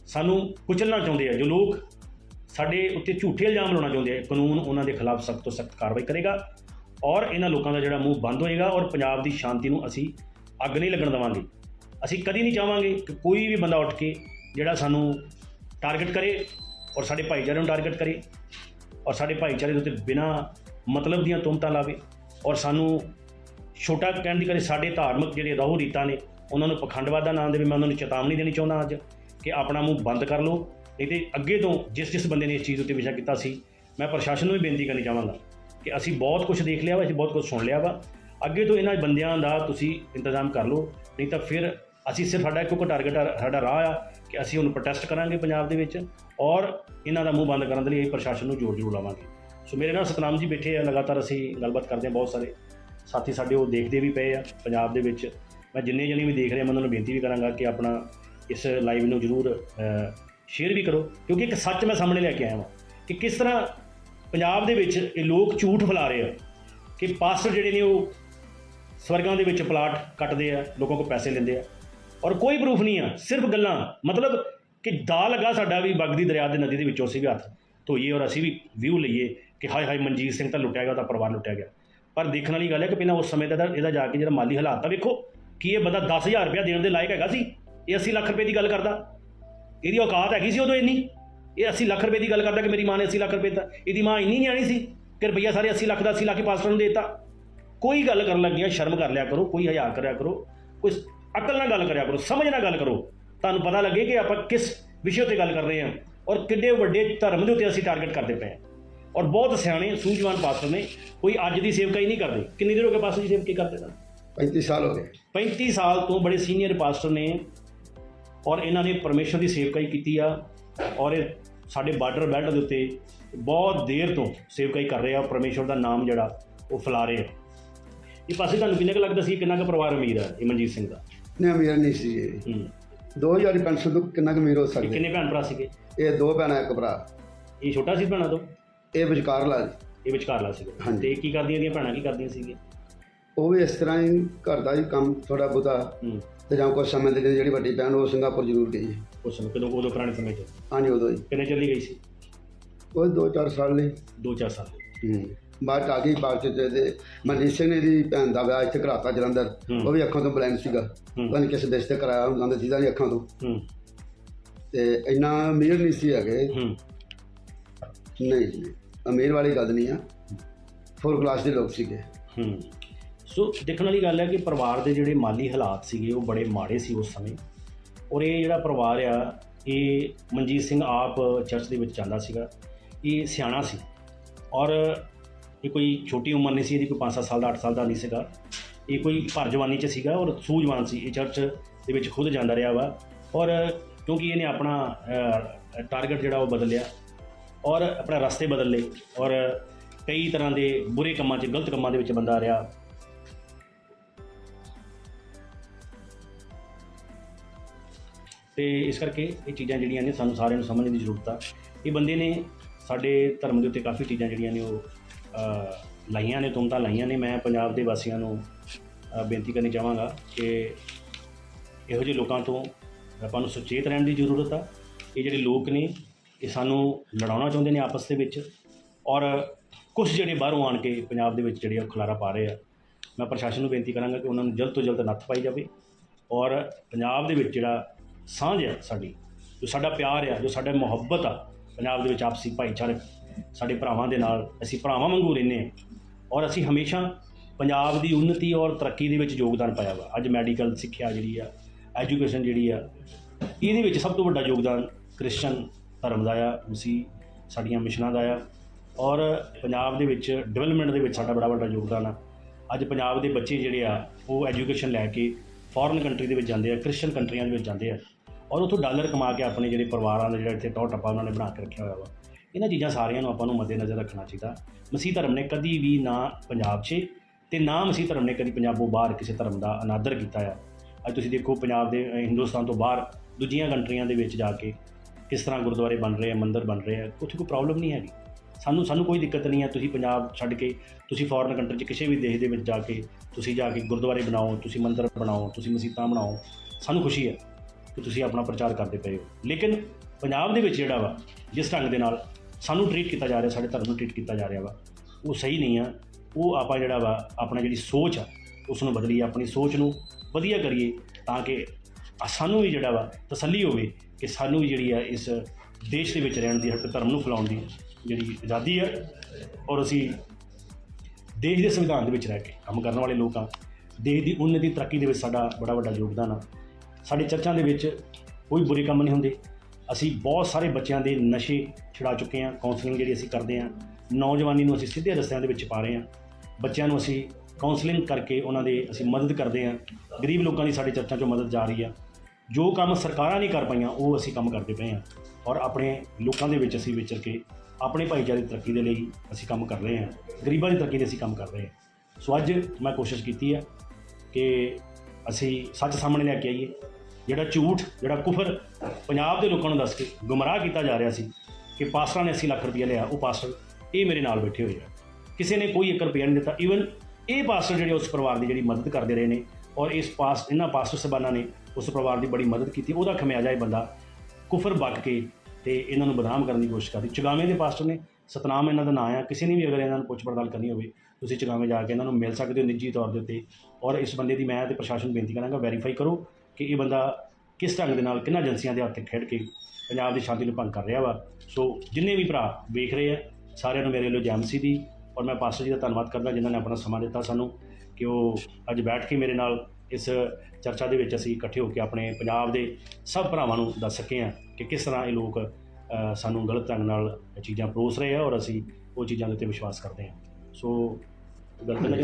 ਸਾਨੂੰ ਕੁਚਲਣਾ ਚਾਹੁੰਦੇ ਆ, ਜੋ ਲੋਕ ਸਾਡੇ ਉੱਤੇ ਝੂਠੇ ਇਲਜ਼ਾਮ ਲਾਉਣਾ ਚਾਹੁੰਦੇ ਆ, ਕਾਨੂੰਨ ਉਹਨਾਂ ਦੇ ਖਿਲਾਫ ਸਖਤ ਤੋਂ ਸਖਤ ਕਾਰਵਾਈ ਕਰੇਗਾ ਔਰ ਇਹਨਾਂ ਲੋਕਾਂ ਦਾ ਜਿਹੜਾ ਮੂੰਹ ਬੰਦ ਹੋਏਗਾ ਔਰ ਪੰਜਾਬ ਦੀ ਸ਼ਾਂਤੀ ਨੂੰ ਅਸੀਂ ਅੱਗ ਨਹੀਂ ਲੱਗਣ ਦੇਵਾਂਗੇ। ਅਸੀਂ ਕਦੀ ਨਹੀਂ ਚਾਹਾਂਗੇ ਕਿ ਕੋਈ ਵੀ ਬੰਦਾ ਉੱਠ ਕੇ ਜਿਹੜਾ ਸਾਨੂੰ ਟਾਰਗੇਟ ਕਰੇ ਔਰ ਸਾਡੇ ਭਾਈਚਾਰੇ ਨੂੰ ਟਾਰਗੇਟ ਕਰੇ ਔਰ ਸਾਡੇ ਭਾਈਚਾਰੇ ਦੇ ਉੱਤੇ ਬਿਨਾ ਮਤਲਬ ਦੀਆਂ ਤੁਮਤਾਂ ਲਾਵੇ ਔਰ ਸਾਨੂੰ ਛੋਟਾ ਕਹਿਣ ਦੀ ਕਰੇ ਸਾਡੇ ਧਾਰਮਿਕ ਜਿਹੜੇ ਰਹੁ ਰੀਤਾਂ ਨੇ, ਉਹਨਾਂ ਨੂੰ ਪਖੰਡਵਾਦ ਦਾ ਨਾਮ ਦੇਵੇ, ਮੈਂ ਉਹਨਾਂ ਨੂੰ ਚੇਤਾਵਨੀ ਦੇਣੀ ਚਾਹੁੰਦਾ ਅੱਜ ਕਿ ਆਪਣਾ ਮੂੰਹ ਬੰਦ ਕਰ ਲਓ, ਨਹੀਂ ਤੇ ਅੱਗੇ ਤੋਂ ਜਿਸ ਜਿਸ ਬੰਦੇ ਨੇ ਇਸ ਚੀਜ਼ ਉੱਤੇ ਵਿਸ਼ਾ ਕੀਤਾ ਸੀ, ਮੈਂ ਪ੍ਰਸ਼ਾਸਨ ਨੂੰ ਵੀ ਬੇਨਤੀ ਕਰਨੀ ਚਾਹਾਂਗਾ ਕਿ ਅਸੀਂ ਬਹੁਤ ਕੁਝ ਦੇਖ ਲਿਆ ਵਾ, ਅਸੀਂ ਬਹੁਤ ਕੁਝ ਸੁਣ ਲਿਆ ਵਾ। ਅੱਗੇ ਤੋਂ ਇਹਨਾਂ ਬੰਦਿਆਂ ਦਾ ਤੁਸੀਂ ਇੰਤਜ਼ਾਮ ਕਰ ਲਓ, ਨਹੀਂ ਤਾਂ ਫਿਰ ਅਸੀਂ ਸਿਰਫ ਸਾਡਾ ਇੱਕੋ ਟਾਰਗੇਟ ਸਾਡਾ ਰਾਹ ਆ ਕਿ ਅਸੀਂ ਉਹਨੂੰ ਪ੍ਰੋਟੈਸਟ ਕਰਾਂਗੇ ਪੰਜਾਬ ਦੇ ਵਿੱਚ ਔਰ ਇਹਨਾਂ ਦਾ ਮੂੰਹ ਬੰਦ ਕਰਨ ਦੇ ਲਈ ਅਸੀਂ ਪ੍ਰਸ਼ਾਸਨ ਨੂੰ ਜ਼ੋਰ ਜ਼ਰੂਰ ਲਾਵਾਂਗੇ। ਸੋ ਮੇਰੇ ਨਾਲ ਸਤਨਾਮ ਜੀ ਬੈਠੇ ਆ, ਲਗਾਤਾਰ ਅਸੀਂ ਗੱਲਬਾਤ ਕਰਦੇ ਹਾਂ ਬਹੁਤ ਸਾਰੇ। ਸਾਥੀ ਸਾਡੇ ਉਹ ਦੇਖਦੇ ਵੀ ਪਏ ਆ ਪੰਜਾਬ ਦੇ ਵਿੱਚ। ਮੈਂ ਜਿੰਨੇ ਜਣੇ ਵੀ ਦੇਖ ਰਿਹਾ, ਮੈਂ ਉਹਨਾਂ ਨੂੰ ਬੇਨਤੀ ਵੀ ਕਰਾਂਗਾ ਕਿ ਆਪਣਾ ਇਸ ਲਾਈਵ ਨੂੰ ਜ਼ਰੂਰ ਸ਼ੇਅਰ ਵੀ ਕਰੋ। ਕਿਉਂਕਿ ਇੱਕ ਸੱਚ ਮੈਂ ਸਾਹਮਣੇ ਲੈ ਕੇ ਆਇਆ ਹਾਂ ਕਿ ਕਿਸ ਤਰ੍ਹਾਂ ਪੰਜਾਬ ਦੇ ਵਿੱਚ ਇਹ ਲੋਕ ਝੂਠ ਫੈਲਾ ਰਹੇ ਆ ਕਿ ਪਾਸਟਰ ਜਿਹੜੇ ਨੇ ਉਹ ਸਵਰਗਾਂ ਦੇ ਵਿੱਚ ਪਲਾਟ ਕੱਟਦੇ ਆ, ਲੋਕਾਂ ਕੋਲ ਪੈਸੇ ਲੈਂਦੇ ਆ। ਔਰ ਕੋਈ ਪ੍ਰੂਫ ਨਹੀਂ ਆ, ਸਿਰਫ ਗੱਲਾਂ। ਮਤਲਬ ਕਿ ਦਾ ਲੱਗਾ ਸਾਡਾ ਵੀ ਬਗਦੀ ਦਰਿਆ ਦੇ ਨਦੀ ਦੇ ਵਿੱਚੋਂ ਅਸੀਂ ਵੀ ਹੱਥ ਧੋਈਏ ਔਰ ਅਸੀਂ ਵੀ ਵਿਊ ਲਈਏ। ਕਿ ਹਾਏ ਹਾਏ ਮਨਜੀਤ ਸਿੰਘ ਤਾਂ ਲੁੱਟਿਆ ਗਿਆ, ਉਹਦਾ ਪਰਿਵਾਰ ਲੁੱਟਿਆ ਗਿਆ। ਪਰ ਦੇਖਣ ਵਾਲੀ ਗੱਲ ਹੈ ਕਿ ਪਹਿਲਾਂ ਉਸ ਸਮੇਂ ਦਾ ਇਹਦਾ- ਜਾ ਕੇ ਜਿਹੜਾ ਮਾਲੀ ਹਾਲਾਤ ਆ, ਵੇਖੋ ਕਿ ਇਹ ਬੰਦਾ 10000 ਰੁਪਇਆ ਦੇਣ ਦੇ ਲਾਇਕ ਹੈਗਾ ਸੀ, ਇਹ 80 ਲੱਖ ਰੁਪਏ ਦੀ ਗੱਲ ਕਰਦਾ। ਇਹਦੀ ਔਕਾਤ ਹੈਗੀ ਸੀ ਉਦੋਂ ਇੰਨੀ। ਇਹ 80 ਲੱਖ ਰੁਪਏ ਦੀ ਗੱਲ ਕਰਦਾ ਕਿ ਮੇਰੀ ਮਾਂ ਨੇ 80 ਲੱਖ ਰੁਪਏ ਦਿੱਤਾ। ਇਹਦੀ ਮਾਂ ਇੰਨੀ ਨਹੀਂ ਨਿਆਣੀ ਸੀ ਕਿ ਰੁਪਈਆ ਸਾਰੇ 80 ਲੱਖ ਦਾ 80 ਲੱਖ ਹੀ ਪਾਸਟਰ ਨੂੰ ਦੇਤਾ। ਕੋਈ ਗੱਲ ਕਰਨ ਲੱਗਿਆ, ਸ਼ਰਮ ਕਰ ਲਿਆ ਕਰੋ, ਕੋਈ ਹਯਾ ਕਰਿਆ ਕਰੋ, ਕੋਈ ਅਕਲ ਨਾਲ ਗੱਲ ਕਰਿਆ ਕਰੋ, ਸਮਝ ਨਾਲ ਗੱਲ ਕਰੋ। ਤੁਹਾਨੂੰ ਪਤਾ ਲੱਗੇ ਕਿ ਆਪਾਂ ਕਿਸ ਵਿਸ਼ੇ ਉੱਤੇ ਗੱਲ ਕਰ ਰਹੇ ਹਾਂ ਔਰ ਕਿੰਨੇ ਵੱਡੇ ਧਰਮ ਦੇ ਉੱਤੇ ਅਸੀਂ ਟਾਰਗੇਟ ਕਰਦੇ ਪਏ ਹਾਂ। ਔਰ ਬਹੁਤ ਸਿਆਣੇ ਸੂਝਵਾਨ ਪਾਸਟਰ ਨੇ ਕੋਈ ਅੱਜ ਦੀ ਸੇਵਕਾਈ ਨਹੀਂ ਕਰਦੇ। ਕਿੰਨੀ ਦੇਰ ਹੋ ਗਈ ਪਾਸਟਰ ਦੀ ਸੇਵਕਾਈ ਕਰਦੇ ਤਾਂ? 35 ਸਾਲ ਹੋ ਗਏ। 35 ਸਾਲ ਤੋਂ ਬੜੇ ਸੀਨੀਅਰ ਪਾਸਟਰ ਨੇ ਔਰ ਇਹਨਾਂ ਨੇ ਪਰਮੇਸ਼ਰ ਦੀ ਸੇਵਕਾਈ ਕੀਤੀ ਆ ਔਰ ਇਹ ਸਾਡੇ ਬਾਰਡਰ ਬੈਲਟ ਦੇ ਉੱਤੇ ਬਹੁਤ ਦੇਰ ਤੋਂ ਸੇਵਕਾਈ ਕਰ ਰਹੇ ਆ ਪਰਮੇਸ਼ਰ ਦਾ ਨਾਮ ਜਿਹੜਾ ਉਹ ਫੈਲਾ ਰਹੇ ਆ। ਇਹ ਪਾਸੇ ਤੁਹਾਨੂੰ ਕਿੰਨਾ ਕੁ ਲੱਗਦਾ ਸੀ ਕਿੰਨਾ ਕੁ ਪਰਿਵਾਰ ਅਮੀਰ ਆ ਇਹ ਮਨਜੀਤ ਸਿੰਘ ਦਾ? ਨੇ ਅਮੀਰ ਨਹੀਂ ਸੀ ਇਹ। ਹੂੰ। 2000 ਪੈਨਸ਼ਨ ਤੋਂ ਕਿੰਨਾ ਕੁ ਅਮੀਰ ਹੋ ਸਕਦੇ? ਕਿੰਨੇ ਭੈਣ ਭਰਾ ਸੀਗੇ? ਇਹ ਦੋ ਭੈਣਾਂ ਇੱਕ ਭਰਾ। ਇਹ ਛੋਟਾ ਸੀ ਭੈਣਾਂ ਤੋਂ ਇਹ ਵਿਚਕਾਰਲਾ ਇਹ ਵਿਚਕਾਰਲਾ ਸੀਗਾ। ਹਾਂਜੀ। ਤੇ ਕੀ ਕਰਦੀਆਂ ਦੀਆਂ ਭੈਣਾਂ ਕੀ ਕਰਦੀਆਂ ਸੀਗੀਆਂ? ਉਹ ਵੀ ਇਸ ਤਰ੍ਹਾਂ ਹੀ ਘਰ ਦਾ ਹੀ ਕੰਮ ਥੋੜਾ ਬਹੁਤਾ। ਹੂੰ। ਤੇ ਜਾਂ ਕੁਝ ਸਮੇਂ ਦੇ ਲਈ ਜਿਹੜੀ ਵੱਡੀ ਭੈਣ ਉਹ ਸਿੰਗਾਪੁਰ ਜ਼ਰੂਰ ਗਈ ਹੈ। ਉਸ ਸਮੇਂ ਕਦੋਂ ਉਦੋਂ ਪੁਰਾਣੇ ਸਮੇਂ 'ਚ? ਹਾਂਜੀ ਉਦੋਂ ਹੀ ਕਿੰਨੇ ਚੱਲੀ ਗਈ ਸੀ? ਉਹ 2-4 ਸਾਲ ਲਈ। 2-4 ਸਾਲ ਹੂੰ। ਬਾਅਦ 'ਚ ਆ ਗਈ ਬਾਅਦ ਚ ਤੇ- ਮਨਜੀਤ ਸਿੰਘ ਨੇ ਦੀ ਭੈਣ ਦਾ ਵਿਆਹ ਇੱਥੇ ਕਰਾਤਾ ਜਲੰਧਰ। ਹੂੰ। ਉਹ ਵੀ ਅੱਖਾਂ ਤੋਂ ਬਲੈਂਡ ਸੀਗਾ। ਹੂੰ। ਪਤਾ ਨਹੀਂ ਕਿਸੇ ਦੇਸ਼ ਤੇ ਕਰਾਇਆ ਉਹਨਾਂ ਦੇ ਜਿਹਦਾ ਨਹੀਂ ਅੱਖਾਂ ਤੋਂ। ਹੂੰ। ਤੇ ਇੰਨਾ ਅਮੀਰ ਨਹੀਂ ਸੀ ਹੈਗੇ। ਹੂੰ। ਨਹੀਂ ਜੀ, ਅਮੀਰ ਵਾਲੀ ਗੱਲ ਨਹੀਂ ਆ। ਫੋਰ ਕਲਾਸ ਦੇ ਲੋਕ ਸੀਗੇ। ਹੂੰ। ਸੋ ਦੇਖਣ ਵਾਲੀ ਗੱਲ ਹੈ ਕਿ ਪਰਿਵਾਰ ਦੇ ਜਿਹੜੇ ਮਾਲੀ ਹਾਲਾਤ ਸੀਗੇ, ਉਹ ਬੜੇ ਮਾੜੇ ਸੀ ਉਸ ਸਮੇਂ। ਔਰ ਇਹ ਜਿਹੜਾ ਪਰਿਵਾਰ ਆ, ਇਹ ਮਨਜੀਤ ਸਿੰਘ ਆਪ ਚਰਚ ਦੇ ਵਿੱਚ ਜਾਂਦਾ ਸੀਗਾ। ਇਹ ਸਿਆਣਾ ਸੀ। ਔਰ ਇਹ ਕੋਈ ਛੋਟੀ ਉਮਰ ਨਹੀਂ ਸੀ, ਇਹਦੀ ਕੋਈ 5-7 ਸਾਲ ਦਾ 8 ਸਾਲ ਦਾ ਨਹੀਂ ਸੀਗਾ। ਇਹ ਕੋਈ ਭਰ ਜਵਾਨੀ ਚ ਸੀਗਾ ਔਰ ਸੂਝਵਾਨ ਸੀ। ਇਹ ਚਰਚ ਦੇ ਵਿੱਚ ਖੁਦ ਜਾਂਦਾ ਰਿਹਾ ਵਾ। ਔਰ ਕਿਉਂਕਿ ਇਹਨੇ ਆਪਣਾ ਟਾਰਗੇਟ ਜਿਹੜਾ ਉਹ ਬਦਲਿਆ। ਔਰ ਆਪਣੇ ਰਸਤੇ ਬਦਲ ਲਏ ਔਰ ਕਈ ਤਰ੍ਹਾਂ ਦੇ ਬੁਰੇ ਕੰਮਾਂ 'ਚ, ਗਲਤ ਕੰਮਾਂ ਦੇ ਵਿੱਚ ਬੰਦਾ ਰਿਹਾ। ਤੇ ਇਸ ਕਰਕੇ ਇਹ ਚੀਜ਼ਾਂ ਜਿਹੜੀਆਂ ਨੇ ਸਾਨੂੰ ਸਾਰਿਆਂ ਨੂੰ ਸਮਝਣ ਦੀ ਜ਼ਰੂਰਤ ਆ। ਇਹ ਬੰਦੇ ਨੇ ਸਾਡੇ ਧਰਮ ਦੇ ਉੱਤੇ ਕਾਫੀ ਚੀਜ਼ਾਂ ਜਿਹੜੀਆਂ ਨੇ ਉਹ ਲਾਈਆਂ ਨੇ ਤੁਮਤਾ ਲਾਈਆਂ ਨੇ। ਮੈਂ ਪੰਜਾਬ ਦੇ ਵਾਸੀਆਂ ਨੂੰ ਬੇਨਤੀ ਕਰਨੀ ਚਾਹਾਂਗਾ ਕਿ ਇਹੋ ਜਿਹੇ ਲੋਕਾਂ ਤੋਂ ਆਪਾਂ ਨੂੰ ਸੁਚੇਤ ਰਹਿਣ ਦੀ ਜ਼ਰੂਰਤ ਆ। ਇਹ ਜਿਹੜੇ ਲੋਕ ਨੇ ਕਿ ਸਾਨੂੰ ਲੜਾਉਣਾ ਚਾਹੁੰਦੇ ਨੇ ਆਪਸ ਦੇ ਵਿੱਚ। ਔਰ ਕੁਝ ਜਿਹੜੇ ਬਾਹਰੋਂ ਆਣ ਕੇ ਪੰਜਾਬ ਦੇ ਵਿੱਚ ਜਿਹੜੇ ਆ ਖਲਾਰਾ ਪਾ ਰਹੇ ਆ। ਮੈਂ ਪ੍ਰਸ਼ਾਸਨ ਨੂੰ ਬੇਨਤੀ ਕਰਾਂਗਾ ਕਿ ਉਹਨਾਂ ਨੂੰ ਜਲਦ ਤੋਂ ਜਲਦ ਨੱਥ ਪਾਈ ਜਾਵੇ। ਔਰ ਪੰਜਾਬ ਦੇ ਵਿੱਚ ਜਿਹੜਾ ਸਾਂਝ ਆ ਸਾਡੀ, ਜੋ ਸਾਡਾ ਪਿਆਰ ਆ, ਜੋ ਸਾਡਾ ਮੁਹੱਬਤ ਆ, ਪੰਜਾਬ ਦੇ ਵਿੱਚ ਆਪਸੀ ਭਾਈਚਾਰਕ ਸਾਡੇ ਭਰਾਵਾਂ ਦੇ ਨਾਲ ਅਸੀਂ ਭਰਾਵਾਂ ਵਾਂਗੂ ਰਹਿੰਦੇ ਹਾਂ। ਔਰ ਅਸੀਂ ਹਮੇਸ਼ਾ ਪੰਜਾਬ ਦੀ ਉન્નਤੀ ਔਰ ਤਰੱਕੀ ਦੇ ਵਿੱਚ ਯੋਗਦਾਨ ਪਾਇਆ ਵਾ। ਅੱਜ ਮੈਡੀਕਲ ਸਿੱਖਿਆ ਜਿਹੜੀ ਆ, ਐਜੂਕੇਸ਼ਨ ਜਿਹੜੀ ਆ, ਇਹਦੇ ਵਿੱਚ ਸਭ ਤੋਂ ਵੱਡਾ ਯੋਗਦਾਨ ਕ੍ਰਿਸਚਨ ਧਰਮ ਦਾ ਆ ਮਸੀਹ ਸਾਡੀਆਂ ਮਿਸ਼ਨਾਂ ਦਾ ਆ। ਔਰ ਪੰਜਾਬ ਦੇ ਵਿੱਚ ਡਿਵੈਲਪਮੈਂਟ ਦੇ ਵਿੱਚ ਸਾਡਾ ਬੜਾ ਵੱਡਾ ਯੋਗਦਾਨ ਆ। ਅੱਜ ਪੰਜਾਬ ਦੇ ਬੱਚੇ ਜਿਹੜੇ ਆ, ਉਹ ਐਜੂਕੇਸ਼ਨ ਲੈ ਕੇ ਫੋਰਨ ਕੰਟਰੀ ਦੇ ਵਿੱਚ ਜਾਂਦੇ ਆ ਕ੍ਰਿਸਚਨ ਕੰਟਰੀਆਂ ਦੇ ਵਿੱਚ ਜਾਂਦੇ ਆ। ਔਰ ਉੱਥੋਂ ਡਾਲਰ ਕਮਾ ਕੇ ਆਪਣੇ ਜਿਹੜੇ ਪਰਿਵਾਰਾਂ ਦਾ ਜਿਹੜਾ ਇੱਥੇ ਟੌਰ ਟੱਪਾ ਉਹਨਾਂ ਨੇ ਬਣਾ ਕੇ ਰੱਖਿਆ ਹੋਇਆ ਵਾ। ਇਹਨਾਂ ਚੀਜ਼ਾਂ ਸਾਰੀਆਂ ਨੂੰ ਆਪਾਂ ਨੂੰ ਮੱਦੇਨਜ਼ਰ ਰੱਖਣਾ ਚਾਹੀਦਾ। ਮਸੀਹ ਧਰਮ ਨੇ ਕਦੀ ਵੀ ਨਾ ਪੰਜਾਬ 'ਚ ਤੇ ਨਾ ਮਸੀਹ ਧਰਮ ਨੇ ਕਦੀ ਪੰਜਾਬੋਂ ਬਾਹਰ ਕਿਸੇ ਧਰਮ ਦਾ ਅਨਾਦਰ ਕੀਤਾ ਆ। ਅੱਜ ਤੁਸੀਂ ਦੇਖੋ ਪੰਜਾਬ ਦੇ ਹਿੰਦੁਸਤਾਨ ਤੋਂ ਬਾਹਰ ਦੂਜੀਆਂ ਕੰਟਰੀਆਂ ਦੇ ਵਿੱਚ ਜਾ ਕੇ ਕਿਸ ਤਰ੍ਹਾਂ ਗੁਰਦੁਆਰੇ ਬਣ ਰਹੇ ਆ, ਮੰਦਿਰ ਬਣ ਰਹੇ ਆ, ਉੱਥੇ ਕੋਈ ਪ੍ਰੋਬਲਮ ਨਹੀਂ ਹੈਗੀ। ਸਾਨੂੰ ਸਾਨੂੰ ਕੋਈ ਦਿੱਕਤ ਨਹੀਂ ਹੈ, ਤੁਸੀਂ ਪੰਜਾਬ ਛੱਡ ਕੇ, ਤੁਸੀਂ ਫੋਰਨ ਕੰਟਰੀ 'ਚ ਕਿਸੇ ਵੀ ਦੇਸ਼ ਦੇ ਵਿੱਚ ਜਾ ਕੇ, ਤੁਸੀਂ ਜਾ ਕੇ ਗੁਰਦੁਆਰੇ ਬਣਾਓ, ਤੁਸੀਂ ਮੰਦਿਰ ਬਣਾਓ, ਤੁਸੀਂ ਮਸੀਤਾਂ ਬਣਾਓ, ਸਾਨੂੰ ਖੁਸ਼ੀ ਹੈ ਕਿ ਤੁਸੀਂ ਆਪਣਾ ਪ੍ਰਚਾਰ ਕਰਦੇ ਪਏ ਹੋ। ਲੇਕਿਨ ਪੰਜਾਬ ਦੇ ਵਿੱਚ ਜਿਹੜਾ ਵਾ, ਜਿਸ ਢੰਗ ਦੇ ਨਾਲ ਸਾਨੂੰ ਟ੍ਰੀਟ ਕੀਤਾ ਜਾ ਰਿਹਾ, ਸਾਡੇ ਧਰਮ ਨੂੰ ਟ੍ਰੀਟ ਕੀਤਾ ਜਾ ਰਿਹਾ ਵਾ, ਉਹ ਸਹੀ ਨਹੀਂ ਆ। ਉਹ ਆਪਾਂ ਜਿਹੜਾ ਵਾ, ਆਪਣਾ ਜਿਹੜੀ ਸੋਚ ਆ ਉਸ ਨੂੰ ਬਦਲੀਏ, ਆਪਣੀ ਸੋਚ ਨੂੰ ਵਧੀਆ ਕਰੀਏ ਤਾਂ ਕਿ ਸਾਨੂੰ ਵੀ ਜਿਹੜਾ ਵਾ ਤਸੱਲੀ ਹੋਵੇ ਕਿ ਸਾਨੂੰ ਵੀ ਜਿਹੜੀ ਆ ਇਸ ਦੇਸ਼ ਦੇ ਵਿੱਚ ਰਹਿਣ ਦੀ ਹੱਕ ਧਰਮ ਨੂੰ ਫੈਲਾਉਣ ਦੀ ਜਿਹੜੀ ਆਜ਼ਾਦੀ ਹੈ ਔਰ ਅਸੀਂ ਦੇਸ਼ ਦੇ ਸੰਵਿਧਾਨ ਦੇ ਵਿੱਚ ਰਹਿ ਕੇ ਕੰਮ ਕਰਨ ਵਾਲੇ ਲੋਕ ਹਾਂ ਦੇਸ਼ ਦੀ ਉન્નਤੀ ਤਰੱਕੀ ਦੇ ਵਿੱਚ ਸਾਡਾ ਬੜਾ ਵੱਡਾ ਯੋਗਦਾਨ ਆ। ਸਾਡੇ ਚਰਚਾਂ ਦੇ ਵਿੱਚ ਕੋਈ ਬੁਰੇ ਕੰਮ ਨਹੀਂ ਹੁੰਦੇ। ਅਸੀਂ ਬਹੁਤ ਸਾਰੇ ਬੱਚਿਆਂ ਦੇ ਨਸ਼ੇ ਛੁਡਾ ਚੁੱਕੇ ਹਾਂ ਕਾਉਂਸਲਿੰਗ ਜਿਹੜੀ ਅਸੀਂ ਕਰਦੇ ਹਾਂ ਨੌਜਵਾਨੀ ਨੂੰ ਅਸੀਂ ਸਿੱਧੇ ਰਸਤਿਆਂ ਦੇ ਵਿੱਚ ਪਾ ਰਹੇ ਹਾਂ ਬੱਚਿਆਂ ਨੂੰ ਅਸੀਂ ਕਾਉਂਸਲਿੰਗ ਕਰਕੇ ਉਹਨਾਂ ਦੇ ਅਸੀਂ ਮਦਦ ਕਰਦੇ ਹਾਂ ਗਰੀਬ ਲੋਕਾਂ ਦੀ ਸਾਡੇ ਚਰਚਾਂ 'ਚੋਂ ਮਦਦ ਜਾ ਰਹੀ ਆ। ਜੋ ਕੰਮ ਸਰਕਾਰਾਂ ਨਹੀਂ ਕਰ ਪਾਈਆਂ, ਉਹ ਅਸੀਂ ਕੰਮ ਕਰਦੇ ਪਏ ਹਾਂ। ਔਰ ਆਪਣੇ ਲੋਕਾਂ ਦੇ ਵਿੱਚ ਅਸੀਂ ਵਿਚਰ ਕੇ ਆਪਣੇ ਭਾਈਚਾਰੇ ਦੀ ਤਰੱਕੀ ਦੇ ਲਈ ਅਸੀਂ ਕੰਮ ਕਰ ਰਹੇ ਹਾਂ। ਗਰੀਬਾਂ ਦੀ ਤਰੱਕੀ ਦੇ ਅਸੀਂ ਕੰਮ ਕਰ ਰਹੇ ਹਾਂ। ਸੋ ਅੱਜ ਮੈਂ ਕੋਸ਼ਿਸ਼ ਕੀਤੀ ਹੈ ਕਿ ਅਸੀਂ ਸੱਚ ਸਾਹਮਣੇ ਲੈ ਕੇ ਆਈਏ। ਜਿਹੜਾ ਝੂਠ, ਜਿਹੜਾ ਕੁਫਰ ਪੰਜਾਬ ਦੇ ਲੋਕਾਂ ਨੂੰ ਦੱਸ ਕੇ ਗੁੰਮਰਾਹ ਕੀਤਾ ਜਾ ਰਿਹਾ ਸੀ ਕਿ ਪਾਸਟਰਾਂ ਨੇ 80 ਲੱਖ ਰੁਪਏ ਲਿਆ, ਉਹ ਪਾਸਟਰ ਇਹ ਮੇਰੇ ਨਾਲ ਬੈਠੇ ਹੋਏ ਆ। ਕਿਸੇ ਨੇ ਕੋਈ 1 ਰੁਪਿਆ ਨਹੀਂ ਦਿੱਤਾ। ਈਵਨ ਇਹ ਪਾਸਟਰ ਜਿਹੜੇ ਉਸ ਪਰਿਵਾਰ ਦੀ ਜਿਹੜੀ ਮਦਦ ਕਰਦੇ ਰਹੇ ਨੇ ਔਰ ਇਸ ਪਾਸ, ਇਹਨਾਂ ਪਾਸਟਰ ਸਬਾਨਾ ਨੇ ਉਸ ਪਰਿਵਾਰ ਦੀ ਬੜੀ ਮਦਦ ਕੀਤੀ, ਉਹਦਾ ਖਮਿਆਜਾ ਇਹ ਬੰਦਾ ਕੁਫਰ ਬਕ ਕੇ ਤੇ ਇਹਨਾਂ ਨੂੰ ਬਦਨਾਮ ਕਰਨ ਦੀ ਕੋਸ਼ਿਸ਼ ਕਰਦੀ। ਚਗਾਵੇਂ ਦੇ ਪਾਸਟਰ ਨੇ ਸਤਨਾਮ ਇਹਨਾਂ ਦਾ ਨਾਂ ਆ, ਕਿਸੇ ਨੇ ਵੀ ਅਗਰ ਇਹਨਾਂ ਨੂੰ ਪੁੱਛ ਪੜਤਾਲ ਕਰਨੀ ਹੋਵੇ, ਤੁਸੀਂ ਚਗਾਵੇਂ ਜਾ ਕੇ ਇਹਨਾਂ ਨੂੰ ਮਿਲ ਸਕਦੇ ਹੋ ਨਿੱਜੀ ਤੌਰ ਦੇ ਉੱਤੇ ਔਰ ਇਸ ਬੰਦੇ ਦੀ ਮੈਂ ਤੇ ਪ੍ਰਸ਼ਾਸਨ ਨੂੰ ਬੇਨਤੀ ਕਰਾਂਗਾ ਵੈਰੀਫਾਈ ਕਰੋ ਕਿ ਇਹ ਬੰਦਾ ਕਿਸ ਢੰਗ ਦੇ ਨਾਲ ਕਿੰਨਾ ਏਜੰਸੀਆਂ ਦੇ ਹੱਥ ਖੇਡ ਕੇ ਪੰਜਾਬ ਦੀ ਸ਼ਾਂਤੀ ਨੂੰ ਭੰਗ ਕਰ ਰਿਹਾ ਵਾ। ਸੋ ਜਿੰਨੇ ਵੀ ਭਰਾ ਵੇਖ ਰਹੇ ਆ, ਸਾਰਿਆਂ ਨੂੰ ਮੇਰੇ ਵੱਲੋਂ ਜੈਮਸੀ ਦੀ ਔਰ ਮੈਂ ਪਾਸਟਰ ਜੀ ਦਾ ਧੰਨਵਾਦ ਕਰਦਾ ਜਿਨ੍ਹਾਂ ਨੇ ਆਪਣਾ ਸਮਾਂ ਦਿੱਤਾ ਸਾਨੂੰ ਕਿ ਉਹ ਅੱਜ ਬੈਠ ਕੇ ਮੇਰੇ ਨਾਲ ਇਸ ਚਰਚਾ ਦੇ ਵਿੱਚ ਅਸੀਂ ਇਕੱਠੇ ਹੋ ਕੇ ਆਪਣੇ ਪੰਜਾਬ ਦੇ ਸਭ ਭਰਾਵਾਂ ਨੂੰ ਦੱਸ ਸਕੇ ਹਾਂ ਕਿ ਕਿਸ ਤਰ੍ਹਾਂ ਇਹ ਲੋਕ ਸਾਨੂੰ ਗਲਤ ਢੰਗ ਨਾਲ ਇਹ ਚੀਜ਼ਾਂ ਪਰੋਸ ਰਹੇ ਆ ਔਰ ਅਸੀਂ ਉਹ ਚੀਜ਼ਾਂ ਦੇ ਉੱਤੇ ਵਿਸ਼ਵਾਸ ਕਰਦੇ ਹਾਂ। ਸੋ ਗਲਤ ਕਰਨਾ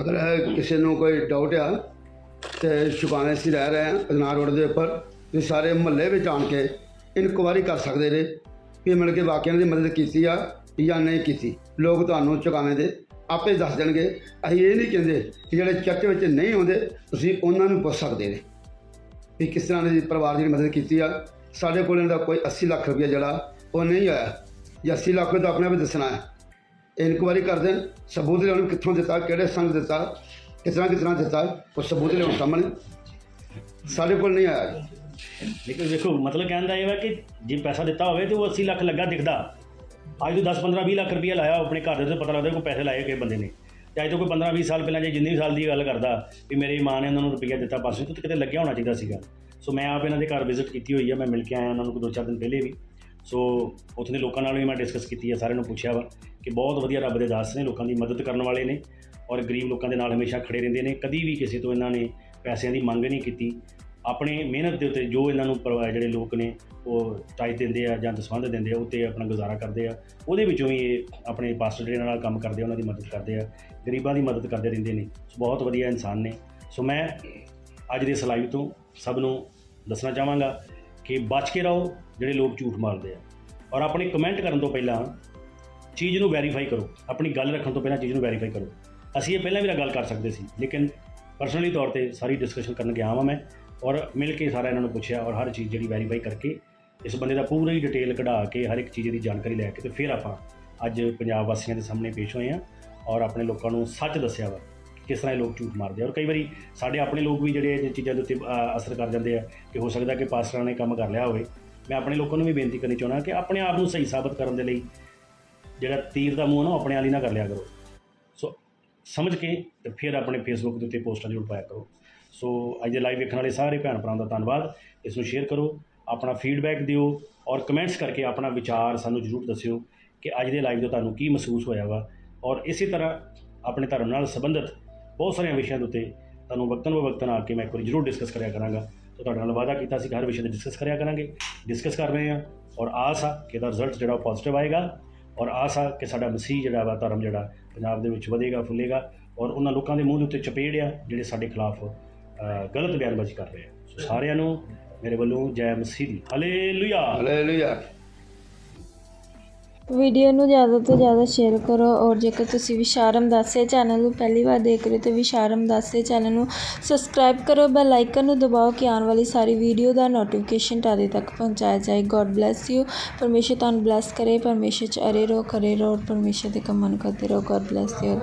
ਅਗਰ ਕਿਸੇ ਨੂੰ ਕੋਈ ਡਾਊਟ ਆ, ਤੇ ਸ਼ੁਕਾਨੇ ਸੀ ਰਹਿ ਰਹੇ ਆ ਅਜਨਾਰ ਰੋਡ ਦੇ ਉੱਪਰ ਤੁਸੀਂ ਸਾਰੇ ਮਹੱਲੇ ਵਿੱਚ ਆਣ ਕੇ ਇਨਕੁਆਇਰੀ ਕਰ ਸਕਦੇ ਨੇ ਕਿ ਮਿਲ ਕੇ ਵਾਕਿਆਂ ਦੀ ਮਦਦ ਕੀਤੀ ਆ ਜਾਂ ਨਹੀਂ ਕੀਤੀ। ਲੋਕ ਤੁਹਾਨੂੰ ਚੁਕਾਵੇਂ ਦੇ ਆਪੇ ਦੱਸ ਦੇਣਗੇ। ਅਸੀਂ ਇਹ ਨਹੀਂ ਕਹਿੰਦੇ ਕਿ ਜਿਹੜੇ ਚਰਚ ਵਿੱਚ ਨਹੀਂ ਆਉਂਦੇ, ਤੁਸੀਂ ਉਹਨਾਂ ਨੂੰ ਪੁੱਛ ਸਕਦੇ ਨੇ ਵੀ ਕਿਸ ਤਰ੍ਹਾਂ ਦੀ ਪਰਿਵਾਰ ਦੀ ਮਦਦ ਕੀਤੀ ਆ। ਸਾਡੇ ਕੋਲ ਇਹਦਾ ਕੋਈ 80 ਲੱਖ ਰੁਪਇਆ ਜਿਹੜਾ, ਉਹ ਨਹੀਂ ਆਇਆ। ਜੇ 80 ਲੱਖ ਤਾਂ ਆਪਣੇ ਆਪ ਹੀ ਦੱਸਣਾ ਹੈ। ਇਨਕੁਆਇਰੀ ਕਰ ਦੇਣ, ਸਬੂਤ ਲਿਆਉਣ ਕਿੱਥੋਂ ਦਿੱਤਾ, ਕਿਹੜੇ ਸੰਗ ਦਿੱਤਾ, ਕਿਸ ਤਰ੍ਹਾਂ ਕਿਸ ਤਰ੍ਹਾਂ ਦਿੱਤਾ, ਉਹ ਸਬੂਤ ਲਿਆਉਣ ਸਾਹਮਣੇ। ਸਾਡੇ ਕੋਲ ਨਹੀਂ ਆਇਆ। ਲੇਕਿਨ ਵੇਖੋ, ਮਤਲਬ ਕਹਿਣ ਦਾ ਇਹ ਵਾ ਕਿ ਜੇ ਪੈਸਾ ਦਿੱਤਾ ਹੋਵੇ ਤੇ ਉਹ 80 ਲੱਖ ਲੱਗਾ ਦਿਖਦਾ। ਅੱਜ ਤੋਂ 10 15 20 ਲੱਖ ਰੁਪਇਆ ਲਾਇਆ ਆਪਣੇ ਘਰ ਦੇ, ਤੇ ਪਤਾ ਲੱਗਦਾ ਕੋਈ ਪੈਸੇ ਲਾਏ ਕਿਸੇ ਬੰਦੇ ਨੇ। ਤੇ ਅੱਜ ਤੋਂ ਕੋਈ 15 20 ਸਾਲ ਪਹਿਲਾਂ ਜੇ ਜਿੰਨੀ ਵੀ ਸਾਲ ਦੀ ਗੱਲ ਕਰਦਾ ਵੀ ਮੇਰੀ ਮਾਂ ਨੇ ਉਹਨਾਂ ਨੂੰ ਰੁਪਈਆ ਦਿੱਤਾ ਪਾਸੇ ਤੋਂ ਕਿਤੇ ਲੱਗਿਆ ਹੋਣਾ ਚਾਹੀਦਾ ਸੀਗਾ। ਸੋ ਮੈਂ ਆਪ ਇਹਨਾਂ ਦੇ ਘਰ ਵਿਜ਼ਿਟ ਕੀਤੀ ਹੋਈ ਆ, ਮੈਂ ਮਿਲ ਕੇ ਆਇਆ ਉਹਨਾਂ ਨੂੰ ਕੋਈ ਦੋ ਚਾਰ ਦਿਨ ਪਹਿਲੇ ਵੀ। ਸੋ ਉੱਥੇ ਦੇ ਲੋਕਾਂ ਨਾਲ ਵੀ ਮੈਂ ਡਿਸਕਸ ਕੀਤੀ ਆ, ਸਾਰਿਆਂ ਨੂੰ ਪੁੱਛਿਆ ਵਾ ਕਿ ਬਹੁਤ ਵਧੀਆ ਰੱਬ ਦੇ ਦਾਸ ਨੇ, ਲੋਕਾਂ ਦੀ ਮਦਦ ਕਰਨ ਵਾਲੇ ਨੇ। ਔਰ ਗਰੀਬ ਲੋਕਾਂ ਦੇ ਨਾਲ ਹਮੇਸ਼ਾ ਖੜੇ ਰਹਿੰਦੇ ਨੇ, ਕਦੀ ਵੀ ਕਿਸੇ ਤੋਂ ਇਹਨਾਂ ਨੇ ਪੈਸਿਆਂ ਦੀ ਮੰਗ ਨਹੀਂ ਕੀਤੀ। ਆਪਣੇ ਮਿਹਨਤ ਦੇ ਉੱਤੇ ਜੋ ਇਹਨਾਂ ਨੂੰ ਪਰਿਵਾਰ ਜਿਹੜੇ ਲੋਕ ਨੇ, ਉਹ ਟਾਈ ਦਿੰਦੇ ਆ ਜਾਂ ਦਸਵੰਧ ਦਿੰਦੇ ਆ ਉੱਤੇ ਆਪਣਾ ਗੁਜ਼ਾਰਾ ਕਰਦੇ ਆ। ਉਹਦੇ ਵਿੱਚੋਂ ਵੀ ਇਹ ਆਪਣੇ ਪਾਸਟਰ ਜਿਹੜੇ ਨਾਲ ਕੰਮ ਕਰਦੇ ਆ, ਉਹਨਾਂ ਦੀ ਮਦਦ ਕਰਦੇ ਆ। ਗਰੀਬਾਂ ਦੀ ਮਦਦ ਕਰਦੇ ਰਹਿੰਦੇ ਨੇ। ਸੋ ਬਹੁਤ ਵਧੀਆ ਇਨਸਾਨ ਨੇ। ਸੋ ਮੈਂ ਅੱਜ ਦੇ ਇਸ ਲਾਈਵ ਤੋਂ ਸਭ ਨੂੰ ਦੱਸਣਾ ਚਾਹਾਂਗਾ ਕਿ ਬਚ ਕੇ ਰਹੋ, ਜਿਹੜੇ ਲੋਕ ਝੂਠ ਮਾਰਦੇ ਆ। ਔਰ ਆਪਣੇ ਕਮੈਂਟ ਕਰਨ ਤੋਂ ਪਹਿਲਾਂ ਚੀਜ਼ ਨੂੰ ਵੈਰੀਫਾਈ ਕਰੋ। ਆਪਣੀ ਗੱਲ ਰੱਖਣ ਤੋਂ ਪਹਿਲਾਂ ਚੀਜ਼ ਨੂੰ ਵੈਰੀਫਾਈ ਕਰੋ। ਅਸੀਂ ਇਹ ਪਹਿਲਾਂ ਵੀ ਤਾਂ ਗੱਲ ਕਰ ਸਕਦੇ ਸੀ, ਲੇਕਿਨ ਪਰਸਨਲੀ ਤੌਰ ਤੇ ਸਾਰੀ ਡਿਸਕਸ਼ਨ ਕਰਨ ਗਿਆ ਹਾਂ ਮੈਂ। ਔਰ ਮਿਲ ਕੇ ਸਾਰਾ ਇਹਨਾਂ ਨੂੰ ਪੁੱਛਿਆ ਔਰ ਹਰ ਚੀਜ਼ ਜਿਹੜੀ ਵੈਰੀਫਾਈ ਕਰਕੇ ਇਸ ਬੰਦੇ ਦਾ ਪੂਰੀ ਡਿਟੇਲ ਕਢਾ ਕੇ ਹਰ ਇੱਕ ਚੀਜ਼ ਦੀ ਜਾਣਕਾਰੀ ਲੈ ਕੇ ਤੇ ਫਿਰ ਆਪਾਂ ਅੱਜ ਪੰਜਾਬ ਵਾਸੀਆਂ ਦੇ ਸਾਹਮਣੇ ਪੇਸ਼ ਹੋਏ ਹਾਂ ਔਰ ਆਪਣੇ ਲੋਕਾਂ ਨੂੰ ਸੱਚ ਦੱਸਿਆ ਵਾ ਕਿਸ ਤਰ੍ਹਾਂ ਲੋਕ ਝੂਠ ਮਾਰਦੇ ਆ। ਔਰ ਕਈ ਵਾਰੀ ਸਾਡੇ ਆਪਣੇ ਲੋਕ ਵੀ ਜਿਹੜੇ ਇਹ ਚੀਜ਼ਾਂ ਦੇ ਉੱਤੇ ਅਸਰ ਕਰ ਜਾਂਦੇ ਆ ਕਿ ਹੋ ਸਕਦਾ ਕਿ ਪਾਸਟਰਾਂ ਨੇ ਕੰਮ ਕਰ ਲਿਆ ਹੋਵੇ। ਮੈਂ ਆਪਣੇ ਲੋਕਾਂ ਨੂੰ ਵੀ ਬੇਨਤੀ ਕਰਨੀ ਚਾਹੁੰਦਾ ਕਿ ਆਪਣੇ ਆਪ ਨੂੰ ਸਹੀ ਸਾਬਤ ਕਰਨ ਦੇ ਲਈ ਜਿਹੜਾ ਤੀਰ ਦਾ ਮੂੰਹ ਨਾ, ਉਹ ਆਪਣੇ ਵਾਲੀ ਨਾ ਕਰ ਲਿਆ ਕਰੋ। ਸੋ ਸਮਝ ਕੇ ਤੇ ਫਿਰ ਆਪਣੇ ਫੇਸਬੁੱਕ ਦੇ ਉੱਤੇ ਪੋਸਟਾਂ ਜ਼ਰੂਰ ਪਾਇਆ ਕਰੋ। ਸੋ ਅੱਜ ਦੇ ਲਾਈਵ ਵੇਖਣ ਵਾਲੇ ਸਾਰੇ ਭੈਣ ਭਰਾਵਾਂ ਦਾ ਧੰਨਵਾਦ। ਇਸ ਨੂੰ ਸ਼ੇਅਰ ਕਰੋ, ਆਪਣਾ ਫੀਡਬੈਕ ਦਿਓ ਔਰ ਕਮੈਂਟਸ ਕਰਕੇ ਆਪਣਾ ਵਿਚਾਰ ਸਾਨੂੰ ਜ਼ਰੂਰ ਦੱਸਿਓ ਕਿ ਅੱਜ ਦੇ ਲਾਈਵ ਤੋਂ ਤੁਹਾਨੂੰ ਕੀ ਮਹਿਸੂਸ ਹੋਇਆ ਵਾ। ਔਰ ਇਸੇ ਤਰ੍ਹਾਂ ਆਪਣੇ ਧਰਮ ਨਾਲ ਸੰਬੰਧਿਤ ਬਹੁਤ ਸਾਰਿਆਂ ਵਿਸ਼ਿਆਂ ਦੇ ਉੱਤੇ ਤੁਹਾਨੂੰ ਵਕਤਨ ਵਕਤਨ ਆ ਕੇ ਮੈਂ ਇੱਕ ਵਾਰੀ ਜ਼ਰੂਰ ਡਿਸਕਸ ਕਰਿਆ ਕਰਾਂਗਾ। ਤਾਂ ਤੁਹਾਡੇ ਨਾਲ ਵਾਅਦਾ ਕੀਤਾ ਸੀ ਕਿ ਹਰ ਵਿਸ਼ੇ ਤੇ ਡਿਸਕਸ ਕਰਿਆ ਕਰਾਂਗੇ। ਡਿਸਕਸ ਕਰ ਰਹੇ ਹਾਂ ਔਰ ਆਸ ਆ ਕਿ ਇਹਦਾ ਰਿਜ਼ਲਟ ਜਿਹੜਾ ਉਹ ਪੋਜ਼ਿਟਿਵ ਆਏਗਾ ਔਰ ਆਸ ਆ ਕਿ ਸਾਡਾ ਮਸੀਹ ਜਿਹੜਾ ਵਾ, ਧਰਮ ਜਿਹੜਾ ਪੰਜਾਬ ਦੇ ਵਿੱਚ ਵਧੇਗਾ, ਫੁੱਲੇਗਾ ਔਰ ਉਹਨਾਂ ਲੋਕਾਂ ਦੇ ਮੂੰਹ ਦੇ ਉੱਤੇ ਚਪੇੜ ਆ ਜਿਹੜੇ ਸਾਡੇ ਖਿਲਾਫ ਗਲਤ ਬਿਆਨਬਾਜ਼ੀ ਕਰ ਰਹੇ ਆ। ਸਾਰਿਆਂ ਨੂੰ ਮੇਰੇ ਵੱਲੋਂ ਜੈ ਮਸੀਹ ਦੀ। ਹਾਲੇਲੂਇਆ ਹਾਲੇਲੂਇਆ ਵੀਡੀਓ ਨੂੰ ਜ਼ਿਆਦਾ ਤੋਂ ਜ਼ਿਆਦਾ ਸ਼ੇਅਰ ਕਰੋ ਔਰ ਜੇਕਰ ਤੁਸੀਂ ਵਿਸ਼ਾਰਮ ਦਾਸੇ ਚੈਨਲ ਨੂੰ ਪਹਿਲੀ ਵਾਰ ਦੇਖ ਰਹੇ ਹੋ ਤਾਂ ਵਿਸ਼ਾਰਮ ਦਾਸੇ ਚੈਨਲ ਨੂੰ ਸਬਸਕ੍ਰਾਈਬ ਕਰੋ ਬੈਲ ਆਈਕਨ ਨੂੰ ਦਬਾਓ ਕਿ ਆਉਣ ਵਾਲੀ ਸਾਰੀ ਵੀਡੀਓ ਦਾ ਨੋਟੀਫਿਕੇਸ਼ਨ ਤੁਹਾਡੇ ਤੱਕ ਪਹੁੰਚਾਇਆ ਜਾਏ। ਗੋਡ ਬlesਸ ਯੂ ਪਰਮੇਸ਼ਰ ਤੁਹਾਨੂੰ ਬlesਸ ਕਰੇ ਪਰਮੇਸ਼ਰ ਚ ਅਰੇ ਰਹੋ ਕਰੇ ਰਹੋ ਔਰ ਪਰਮੇਸ਼ਰ ਦੇ ਕੰਮਾਂ ਨੂੰ ਕਰਦੇ ਰਹੋ। God bless you